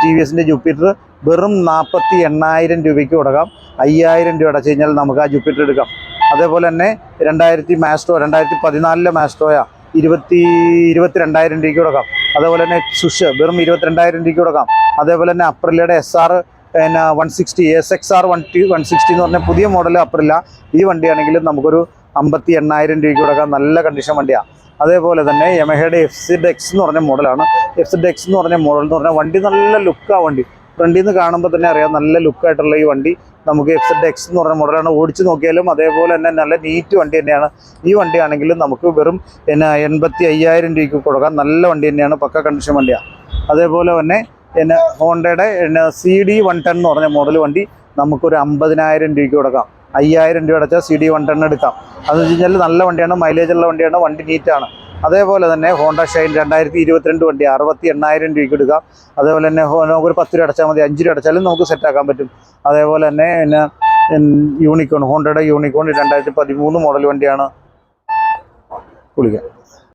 [SPEAKER 2] ടി വി എസിന്റെ ജുപ്പിറ്റർ വെറും നാൽപ്പത്തി എണ്ണായിരം രൂപയ്ക്ക് കൊടുക്കാം. അയ്യായിരം രൂപ അടച്ചു കഴിഞ്ഞാൽ നമുക്ക് ആ ജുപ്പിറ്റർ എടുക്കാം. അതേപോലെ തന്നെ രണ്ടായിരത്തി മാസ്ട്രോ രണ്ടായിരത്തി പതിനാലിലെ മാസ്ട്രോയാ ഇരുപത്തി ഇരുപത്തി രണ്ടായിരം രൂപയ്ക്ക് കൊടുക്കാം. അതേപോലെ തന്നെ സുഷ് വെറും ഇരുപത്തിരണ്ടായിരം രൂപയ്ക്ക് കൊടുക്കാം. അതേപോലെ തന്നെ അപ്രിലയുടെ എസ് ആർ പിന്നെ one sixty S X R one T one sixty എന്ന് പറഞ്ഞ പുതിയ മോഡൽ അപ്രില ഈ വണ്ടിയാണെങ്കിലും നമുക്കൊരു അമ്പത്തി എണ്ണായിരം രൂപയ്ക്ക് കൊടുക്കാം. നല്ല കണ്ടീഷൻ വണ്ടിയാണ് അതേപോലെ തന്നെ യമഹയുടെ എഫ് സിഡ് എക്സ് എന്ന് പറഞ്ഞ മോഡലാണ്. എഫ് സിഡ് എക്സ് എന്ന് പറഞ്ഞ മോഡൽ എന്ന് പറഞ്ഞാൽ വണ്ടി നല്ല ലുക്കാണ് വണ്ടി. ഫ്രണ്ടിൽ നിന്ന് കാണുമ്പോൾ തന്നെ അറിയാം നല്ല ലുക്കായിട്ടുള്ള ഈ വണ്ടി. നമുക്ക് എഫ് സെഡ് എക്സ് എന്ന് പറഞ്ഞ മോഡലാണ് ഓടിച്ചു നോക്കിയാലും അതേപോലെ തന്നെ നല്ല നീറ്റ് വണ്ടി തന്നെയാണ്. ഈ വണ്ടി ആണെങ്കിലും നമുക്ക് വെറും പിന്നെ എൺപത്തി അയ്യായിരം രൂപയ്ക്ക് കൊടുക്കാം. നല്ല വണ്ടി തന്നെയാണ്. പക്ക കണ്ടീഷൻ വണ്ടിയാണ് അതേപോലെ തന്നെ പിന്നെ ഹോണ്ടയുടെ സി ഡി വൺ ടെൻ എന്ന് പറഞ്ഞ മോഡൽ വണ്ടി നമുക്കൊരു അമ്പതിനായിരം രൂപയ്ക്ക് കൊടുക്കാം. അയ്യായിരം രൂപ അടച്ചാൽ സി ഡി വൺ ടെൻ എടുക്കാം. അതെന്ന് വെച്ച് കഴിഞ്ഞാൽ നല്ല വണ്ടിയാണ് മൈലേജ് ഉള്ള വണ്ടിയാണ് വണ്ടി നീറ്റാണ് അതേപോലെ തന്നെ ഹോണ്ട ഷൈൻ രണ്ടായിരത്തി ഇരുപത്തിരണ്ട് വണ്ടി അറുപത്തി എണ്ണായിരം രൂപയ്ക്ക് എടുക്കാം. അതേപോലെ തന്നെ നമുക്ക് ഒരു പത്ത് രൂപ അടച്ചാൽ മതി അഞ്ച് രൂപ അടച്ചാലും നമുക്ക് സെറ്റാക്കാൻ പറ്റും. അതേപോലെ തന്നെ പിന്നെ യൂണിക്കോൺ ഹോണ്ടയുടെ യൂണിക്കോൺ രണ്ടായിരത്തി പതിമൂന്ന് മോഡൽ വണ്ടിയാണ് വിളിക്കാം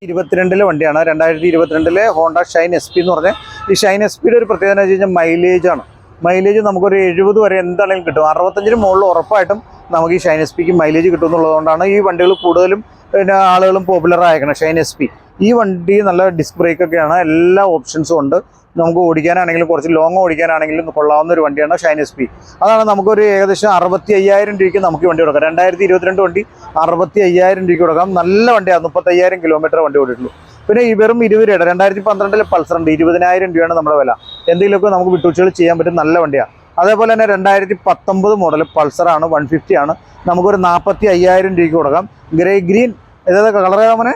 [SPEAKER 2] ഇരുപത്തിരണ്ടിലെ വണ്ടിയാണ്. രണ്ടായിരത്തി ഇരുപത്തിരണ്ടിലെ ഹോണ്ട ഷൈൻ എസ് പി എന്ന് പറഞ്ഞാൽ ഈ ഷൈൻ എസ് പിയുടെ ഒരു പ്രത്യേകത എന്ന് വെച്ച് കഴിഞ്ഞാൽ മൈലേജ് ആണ്. മൈലേജ് നമുക്കൊരു എഴുപത് വരെ എന്താണെങ്കിലും കിട്ടും. അറുപത്തഞ്ചിന് മുകളിൽ ഉറപ്പായിട്ടും നമുക്ക് ഈ ഷൈൻ എസ് പിക്ക് മൈലേജ് കിട്ടും എന്നുള്ളതുകൊണ്ടാണ് ഈ വണ്ടികൾ കൂടുതലും പിന്നെ ആളുകളും പോപ്പുലർ ആയേക്കണം ഷൈൻ എസ് പി ഈ വണ്ടി നല്ല ഡിസ്ക് ബ്രേക്ക് ഒക്കെയാണ്. എല്ലാ ഓപ്ഷൻസും ഉണ്ട്. നമുക്ക് ഓടിക്കാനാണെങ്കിലും കുറച്ച് ലോങ് ഓടിക്കാനാണെങ്കിലും കൊള്ളാവുന്ന ഒരു വണ്ടിയാണ് ഷൈൻ എസ് പി അതാണ് നമുക്കൊരു ഏകദേശം അറുപത്തി അയ്യായിരം രൂപയ്ക്ക് നമുക്ക് വണ്ടി കൊടുക്കാം. രണ്ടായിരത്തി ഇരുപത്തിരണ്ട് വണ്ടി അറുപത്തി അയ്യായിരം രൂപയ്ക്ക് കൊടുക്കാം. നല്ല വണ്ടിയാണ്. മുപ്പത്തയ്യായിരം കിലോമീറ്റർ വണ്ടി ഓടിയിട്ടുള്ളൂ. പിന്നെ ഈ വെറും ഇരുപത് രൂപയുടെ രണ്ടായിരത്തി പന്ത്രണ്ടിലെ പൾസർ ഉണ്ട്. ഇരുപതിനായിരം രൂപയാണ് നമ്മുടെ വില. എന്തെങ്കിലുമൊക്കെ നമുക്ക് വിട്ടുവീഴ്ചകൾ ചെയ്യാൻ പറ്റും നല്ല വണ്ടിയാണ് അതേപോലെ തന്നെ രണ്ടായിരത്തി പത്തൊമ്പത് മോഡൽ പൾസറാണ് വൺ ഫിഫ്റ്റി ആണ്. നമുക്കൊരു നാൽപ്പത്തി അയ്യായിരം രൂപയ്ക്ക് കൊടുക്കാം. ഗ്രേ ഗ്രീൻ ഏതാ കളർ അവനെ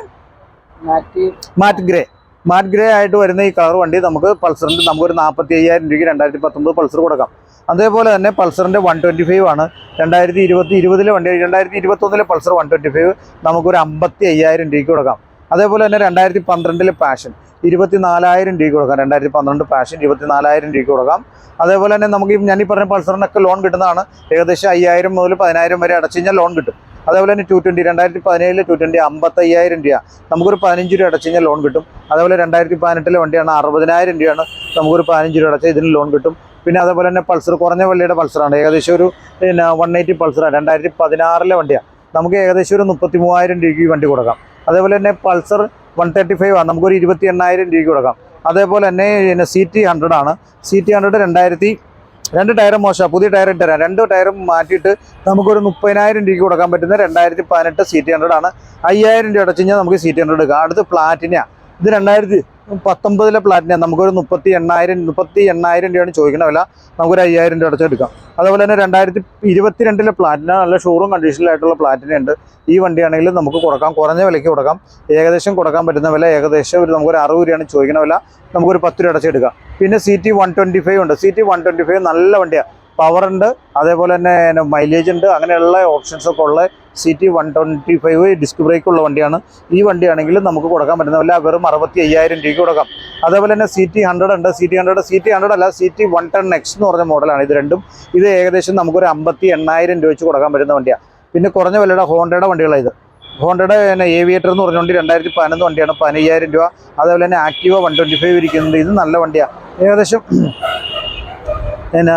[SPEAKER 3] മാറ്റി
[SPEAKER 2] മാറ്റ് ഗ്രേ മാറ്റ് ഗ്രേ ആയിട്ട് വരുന്ന ഈ കളർ വണ്ടി നമുക്ക് പൾസറിന്റെ നമുക്കൊരു നാൽപ്പത്തി അയ്യായിരം രൂപയ്ക്ക് രണ്ടായിരത്തി പത്തൊമ്പത് പൾസർ കൊടുക്കാം. അതേപോലെ തന്നെ പൾസറിന്റെ വൺ ട്വന്റി ഫൈവ് ആണ്. രണ്ടായിരത്തി ഇരുപത്തി ഇരുപതിലെ വണ്ടി രണ്ടായിരത്തി ഇരുപത്തൊന്നിലെ പൾസർ വൺ ട്വന്റി ഫൈവ് നമുക്കൊരു അമ്പത്തി അയ്യായിരം രൂപയ്ക്ക് കൊടുക്കാം. അതേപോലെ തന്നെ രണ്ടായിരത്തി പന്ത്രണ്ടിലെ പാഷൻ ഇരുപത്തി നാലായിരം രൂപയ്ക്ക് കൊടുക്കാം. രണ്ടായിരത്തി പന്ത്രണ്ട് പാഷൻ ഇരുപത്തി നാലായിരം രൂപയ്ക്ക് കൊടുക്കാം. അതേപോലെ തന്നെ നമുക്ക് ഞാൻ ഈ പറഞ്ഞ പൾസറിനൊക്കെ ലോൺ കിട്ടുന്നതാണ്. ഏകദേശം അയ്യായിരം മുതൽ പതിനായിരം വരെ അടച്ചു കഴിഞ്ഞാൽ ലോൺ കിട്ടും. അതേപോലെ തന്നെ ടു ട്വന്റി രണ്ടായിരത്തി പതിനേഴിൽ ടു ട്വന്റി അമ്പത്തയ്യായിരം രൂപ. നമുക്കൊരു പതിനഞ്ച് രൂപ അടച്ചു കഴിഞ്ഞാൽ ലോൺ കിട്ടും. അതേപോലെ രണ്ടായിരത്തി പതിനെട്ടിലെ വണ്ടിയാണ് അറുപതിനായിരം രൂപയാണ്. നമുക്കൊരു പതിനഞ്ച് രൂപ അടച്ചാൽ ഇതിന് ലോൺ കിട്ടും. പിന്നെ അതേപോലെ തന്നെ പൾസർ കുറഞ്ഞ വള്ളിയുടെ പൾസറാണ്. ഏകദേശം ഒരു പിന്നെ വൺ എയ്റ്റി പൾസറാണ്. രണ്ടായിരത്തി പതിനാറിലെ വണ്ടിയാണ്. നമുക്ക് ഏകദേശം ഒരു മുപ്പത്തി മൂവായിരം രൂപയ്ക്ക് വണ്ടി കൊടുക്കാം. അതേപോലെ തന്നെ പൾസർ വൺ തേർട്ടി ഫൈവ് ആണ്. നമുക്കൊരു ഇരുപത്തി എണ്ണായിരം രൂപയ്ക്ക് കൊടുക്കാം. അതേപോലെ തന്നെ പിന്നെ സി ടി ഹൺഡ്രഡ് ആണ്. സി ടി ഹൺഡ്രഡ് രണ്ടായിരത്തി രണ്ട് ടയറും മോശമാണ്. പുതിയ ടയർ ഇട്ട് തരാം. രണ്ട് ടയറും മാറ്റിയിട്ട് നമുക്കൊരു മുപ്പതിനായിരം രൂപയ്ക്ക് കൊടുക്കാൻ പറ്റുന്ന രണ്ടായിരത്തി പതിനെട്ട് സി ടി ഹൺഡ്രഡ് ആണ്. അയ്യായിരം രൂപ അടച്ചു കഴിഞ്ഞാൽ നമുക്ക് സി ടി ഹൺഡ്രഡ് എടുക്കാം. അടുത്ത് പ്ലാറ്റിന ഇത് രണ്ടായിരത്തി പത്തൊമ്പതിലെ പ്ലാറ്റിന് നമുക്കൊരു മുപ്പത്തി എണ്ണായിരം മുപ്പത്തി എണ്ണായിരം രൂപയാണ് ചോദിക്കുന്ന വില. നമുക്കൊരു അയ്യായിരം രൂപ അടച്ചെടുക്കാം അതുപോലെ തന്നെ രണ്ടായിരത്തി ഇരുപത്തിരണ്ടിലെ പ്ലാറ്റിന നല്ല ഷോറൂം കണ്ടീഷനിലായിട്ടുള്ള പ്ലാറ്റിനുണ്ട് ഈ വണ്ടിയാണെങ്കിൽ നമുക്ക് കൊടുക്കാം. കുറഞ്ഞ വിലയ്ക്ക് കൊടുക്കാം. ഏകദേശം കൊടുക്കാൻ പറ്റുന്ന വില ഏകദേശം ഒരു നമുക്കൊരു അറുപത് രൂപയാണ് ചോദിക്കുന്ന വില. നമുക്കൊരു പത്ത് രൂപ അടച്ചെടുക്കാം പിന്നെ C T one twenty five ഉണ്ട്. C T one twenty five നല്ല വണ്ടിയാണ് പവർ ഉണ്ട്. അതേപോലെ തന്നെ മൈലേജ് ഉണ്ട്. അങ്ങനെയുള്ള ഓപ്ഷൻസ് ഒക്കെ ഉള്ള C T one twenty five disc brake ഉള്ള വണ്ടിയാണ്. ഈ വണ്ടിയാണെങ്കിൽ നമുക്ക് കൊടുക്കാൻ പറ്റുന്ന വില വെറും അറുപത്തി അയ്യായിരം രൂപയ്ക്ക് കൊടുക്കാം. അതേപോലെ തന്നെ സി ടി ഹൺഡ്രഡ് ഉണ്ട്. C T hundred C T hundred അല്ല C T one ten X എന്ന് പറഞ്ഞ മോഡലാണ് ഇത് രണ്ടും. ഇത് ഏകദേശം നമുക്കൊരു അമ്പത്തി എണ്ണായിരം രൂപ വെച്ച് കൊടുക്കാൻ പറ്റുന്ന വണ്ടിയാണ് പിന്നെ കുറഞ്ഞ വിലയുടെ ഹോണ്ടയുടെ വണ്ടികളാണ് ഇത്. ഹോണ്ടയുടെ പിന്നെ ഏവിയേറ്റർ എന്ന് പറഞ്ഞുകൊണ്ട് രണ്ടായിരത്തി പതിനൊന്ന് വണ്ടിയാണ്. പതിനയ്യായിരം രൂപ. അതേപോലെ തന്നെ ആക്റ്റീവ വൺ ട്വന്റി ഫൈവ് ഇരിക്കുന്നുണ്ട്. ഇത് നല്ല വണ്ടിയാണ് ഏകദേശം പിന്നെ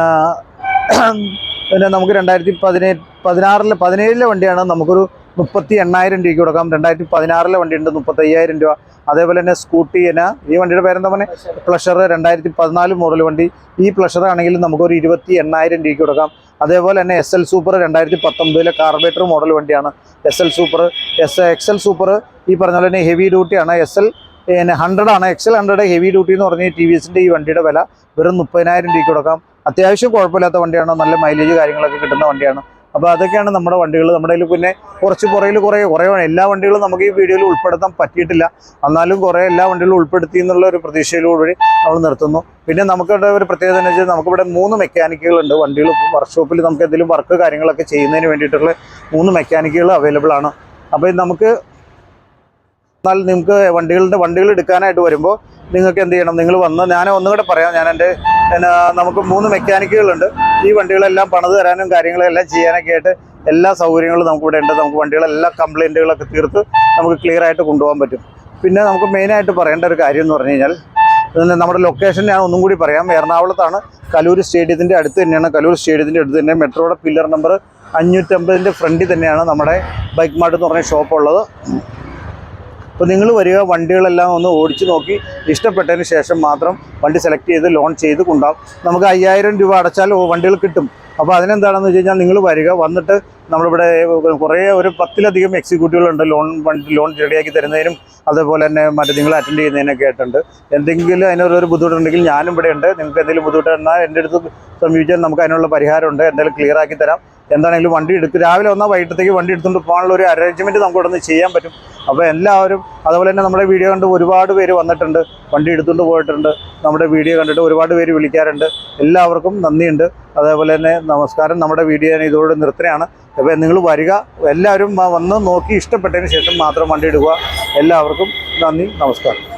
[SPEAKER 2] പിന്നെ നമുക്ക് രണ്ടായിരത്തി പതിനേഴ് പതിനാറിലെ പതിനേഴിലെ വണ്ടിയാണ്. നമുക്കൊരു മുപ്പത്തി എണ്ണായിരം രൂപയ്ക്ക് കൊടുക്കാം. രണ്ടായിരത്തി പതിനാറിലെ വണ്ടിയുണ്ട് മുപ്പത്തയ്യായിരം രൂപ. അതേപോലെ തന്നെ സ്കൂട്ടി എന്ന ഈ വണ്ടിയുടെ പേരെന്താ പറഞ്ഞത് പ്ലഷർ രണ്ടായിരത്തി പതിനാല് മോഡൽ വണ്ടി. ഈ പ്ലഷർ ആണെങ്കിൽ നമുക്കൊരു ഇരുപത്തി എണ്ണായിരം രൂപയ്ക്ക് കൊടുക്കാം. അതേപോലെ തന്നെ എസ് എൽ സൂപ്പർ രണ്ടായിരത്തി പത്തൊമ്പതിലെ കാർബേറ്റർ മോഡൽ വണ്ടിയാണ്. S L super S X L super ഈ പറഞ്ഞ പോലെ തന്നെ ഹെവി ഡ്യൂട്ടിയാണ് എസ് എൽ പിന്നെ ഹൺഡ്രഡ് ആണ്. എക്സൽ ഹൺഡ്രഡ് ഹെവി ഡ്യൂട്ടി എന്ന് പറഞ്ഞാൽ ടി വി എസിന്റെ ഈ വണ്ടിയുടെ വില വെറും മുപ്പതിനായിരം രൂപയ്ക്ക് കൊടുക്കാം. അത്യാവശ്യം കുഴപ്പമില്ലാത്ത വണ്ടിയാണ്. നല്ല മൈലേജ് കാര്യങ്ങളൊക്കെ കിട്ടുന്ന വണ്ടിയാണ്. അപ്പോൾ അതൊക്കെയാണ് നമ്മുടെ വണ്ടികൾ നമ്മുടെ കയ്യിൽ പിന്നെ കുറച്ച് പുറയിൽ കുറേ കുറേ എല്ലാ വണ്ടികളും നമുക്ക് ഈ വീഡിയോയിൽ ഉൾപ്പെടുത്താൻ പറ്റിയിട്ടില്ല. എന്നാലും കുറേ എല്ലാ വണ്ടികളും ഉൾപ്പെടുത്തി എന്നുള്ള ഒരു പ്രതീക്ഷയിലൂടെ നമ്മൾ നിർത്തുന്നു. പിന്നെ നമുക്കിവിടെ ഒരു പ്രത്യേകത എന്ന് വെച്ചാൽ നമുക്കിവിടെ മൂന്ന് മെക്കാനിക്കുകളുണ്ട് വണ്ടികൾ വർക്ക്ഷോപ്പിൽ നമുക്ക് എന്തെങ്കിലും വർക്ക് കാര്യങ്ങളൊക്കെ ചെയ്യുന്നതിന് വേണ്ടിയിട്ടുള്ള മൂന്ന് മെക്കാനിക്കുകൾ അവൈലബിൾ ആണ്. അപ്പോൾ നമുക്ക് എന്നാൽ നിങ്ങൾക്ക് വണ്ടികളുടെ വണ്ടികൾ എടുക്കാനായിട്ട് വരുമ്പോൾ നിങ്ങൾക്ക് എന്ത് ചെയ്യണം? നിങ്ങൾ വന്ന് ഞാൻ ഒന്നുകൂടെ പറയാം. ഞാൻ എന്റെ നമുക്ക് മൂന്ന് മെക്കാനിക്കുകളുണ്ട്. ഈ വണ്ടികളെല്ലാം പണിത് തരാനും കാര്യങ്ങളെല്ലാം ചെയ്യാനൊക്കെ ആയിട്ട് എല്ലാ സൗകര്യങ്ങളും നമുക്ക് ഇവിടെ ഉണ്ട്. നമുക്ക് വണ്ടികളെല്ലാം കംപ്ലൈന്റുകളൊക്കെ തീർത്ത് നമുക്ക് ക്ലിയർ ആയിട്ട് കൊണ്ടുപോകാൻ പറ്റും. പിന്നെ നമുക്ക് മെയിനായിട്ട് പറയേണ്ട ഒരു കാര്യം എന്ന് പറഞ്ഞു കഴിഞ്ഞാൽ നമ്മുടെ ലൊക്കേഷൻ ഞാൻ ഒന്നും കൂടി പറയാം. എറണാകുളത്താണ് കലൂർ സ്റ്റേഡിയത്തിന്റെ അടുത്ത് തന്നെയാണ്. കലൂർ സ്റ്റേഡിയത്തിന്റെ അടുത്ത് തന്നെ മെട്രോയുടെ പില്ലർ നമ്പർ അഞ്ഞൂറ്റമ്പതിന്റെ ഫ്രണ്ടിൽ തന്നെയാണ് നമ്മുടെ ബൈക്ക് മാർട്ട് എന്ന് പറഞ്ഞ ഷോപ്പ് ഉള്ളത്. അപ്പോൾ നിങ്ങൾ വരിക വണ്ടികളെല്ലാം ഒന്ന് ഓടിച്ചു നോക്കി. ഇഷ്ടപ്പെട്ടതിന് ശേഷം മാത്രം വണ്ടി സെലക്ട് ചെയ്ത് ലോൺ ചെയ്ത് കൊണ്ടാവും. നമുക്ക് അയ്യായിരം രൂപ അടച്ചാൽ വണ്ടികൾ കിട്ടും. അപ്പോൾ അതിനെന്താണെന്ന് വെച്ച് കഴിഞ്ഞാൽ നിങ്ങൾ വരിക വന്നിട്ട് നമ്മളിവിടെ കുറേ ഒരു പത്തിലധികം എക്സിക്യൂട്ടീവുകളുണ്ട് ലോൺ വണ്ടി ലോൺ റെഡിയാക്കി തരുന്നതിനും അതേപോലെ തന്നെ മറ്റേ നിങ്ങൾ അറ്റൻഡ് ചെയ്യുന്നതിനൊക്കെ ആയിട്ടുണ്ട്. എന്തെങ്കിലും അതിനൊരു ബുദ്ധിമുട്ടുണ്ടെങ്കിൽ ഞാനും ഇവിടെ ഉണ്ട്. നിങ്ങൾക്ക് എന്തെങ്കിലും ബുദ്ധിമുട്ട് എന്നാൽ എന്റെ അടുത്ത് സമീപിച്ചാൽ നമുക്ക് അതിനുള്ള പരിഹാരമുണ്ട്. എന്തെങ്കിലും ക്ലിയർ ആക്കി തരാം. എന്താണെങ്കിലും വണ്ടി എടുത്ത് രാവിലെ വന്നാൽ വൈകിട്ടത്തേക്ക് വണ്ടി എടുത്തുകൊണ്ട് പോകാനുള്ള ഒരു അറേഞ്ച്മെന്റ് നമുക്ക് ഇവിടെ ചെയ്യാൻ പറ്റും. അപ്പോൾ എല്ലാവരും അതുപോലെ തന്നെ നമ്മുടെ വീഡിയോ കണ്ട് ഒരുപാട് പേര് വന്നിട്ടുണ്ട്. വണ്ടി എടുത്തുകൊണ്ട് പോയിട്ടുണ്ട്. നമ്മുടെ വീഡിയോ കണ്ടിട്ട് ഒരുപാട് പേര് വിളിക്കാറുണ്ട്. എല്ലാവർക്കും നന്ദിയുണ്ട്. അതേപോലെ തന്നെ നമസ്കാരം. നമ്മുടെ വീഡിയോ ഞാൻ ഇതോടെ നിർത്തുകയാണ്. അപ്പോൾ നിങ്ങൾ വരിക. എല്ലാവരും വന്ന് നോക്കി ഇഷ്ടപ്പെട്ടതിന് ശേഷം മാത്രം വണ്ടി എടുക്കുക. എല്ലാവർക്കും നന്ദി. നമസ്കാരം.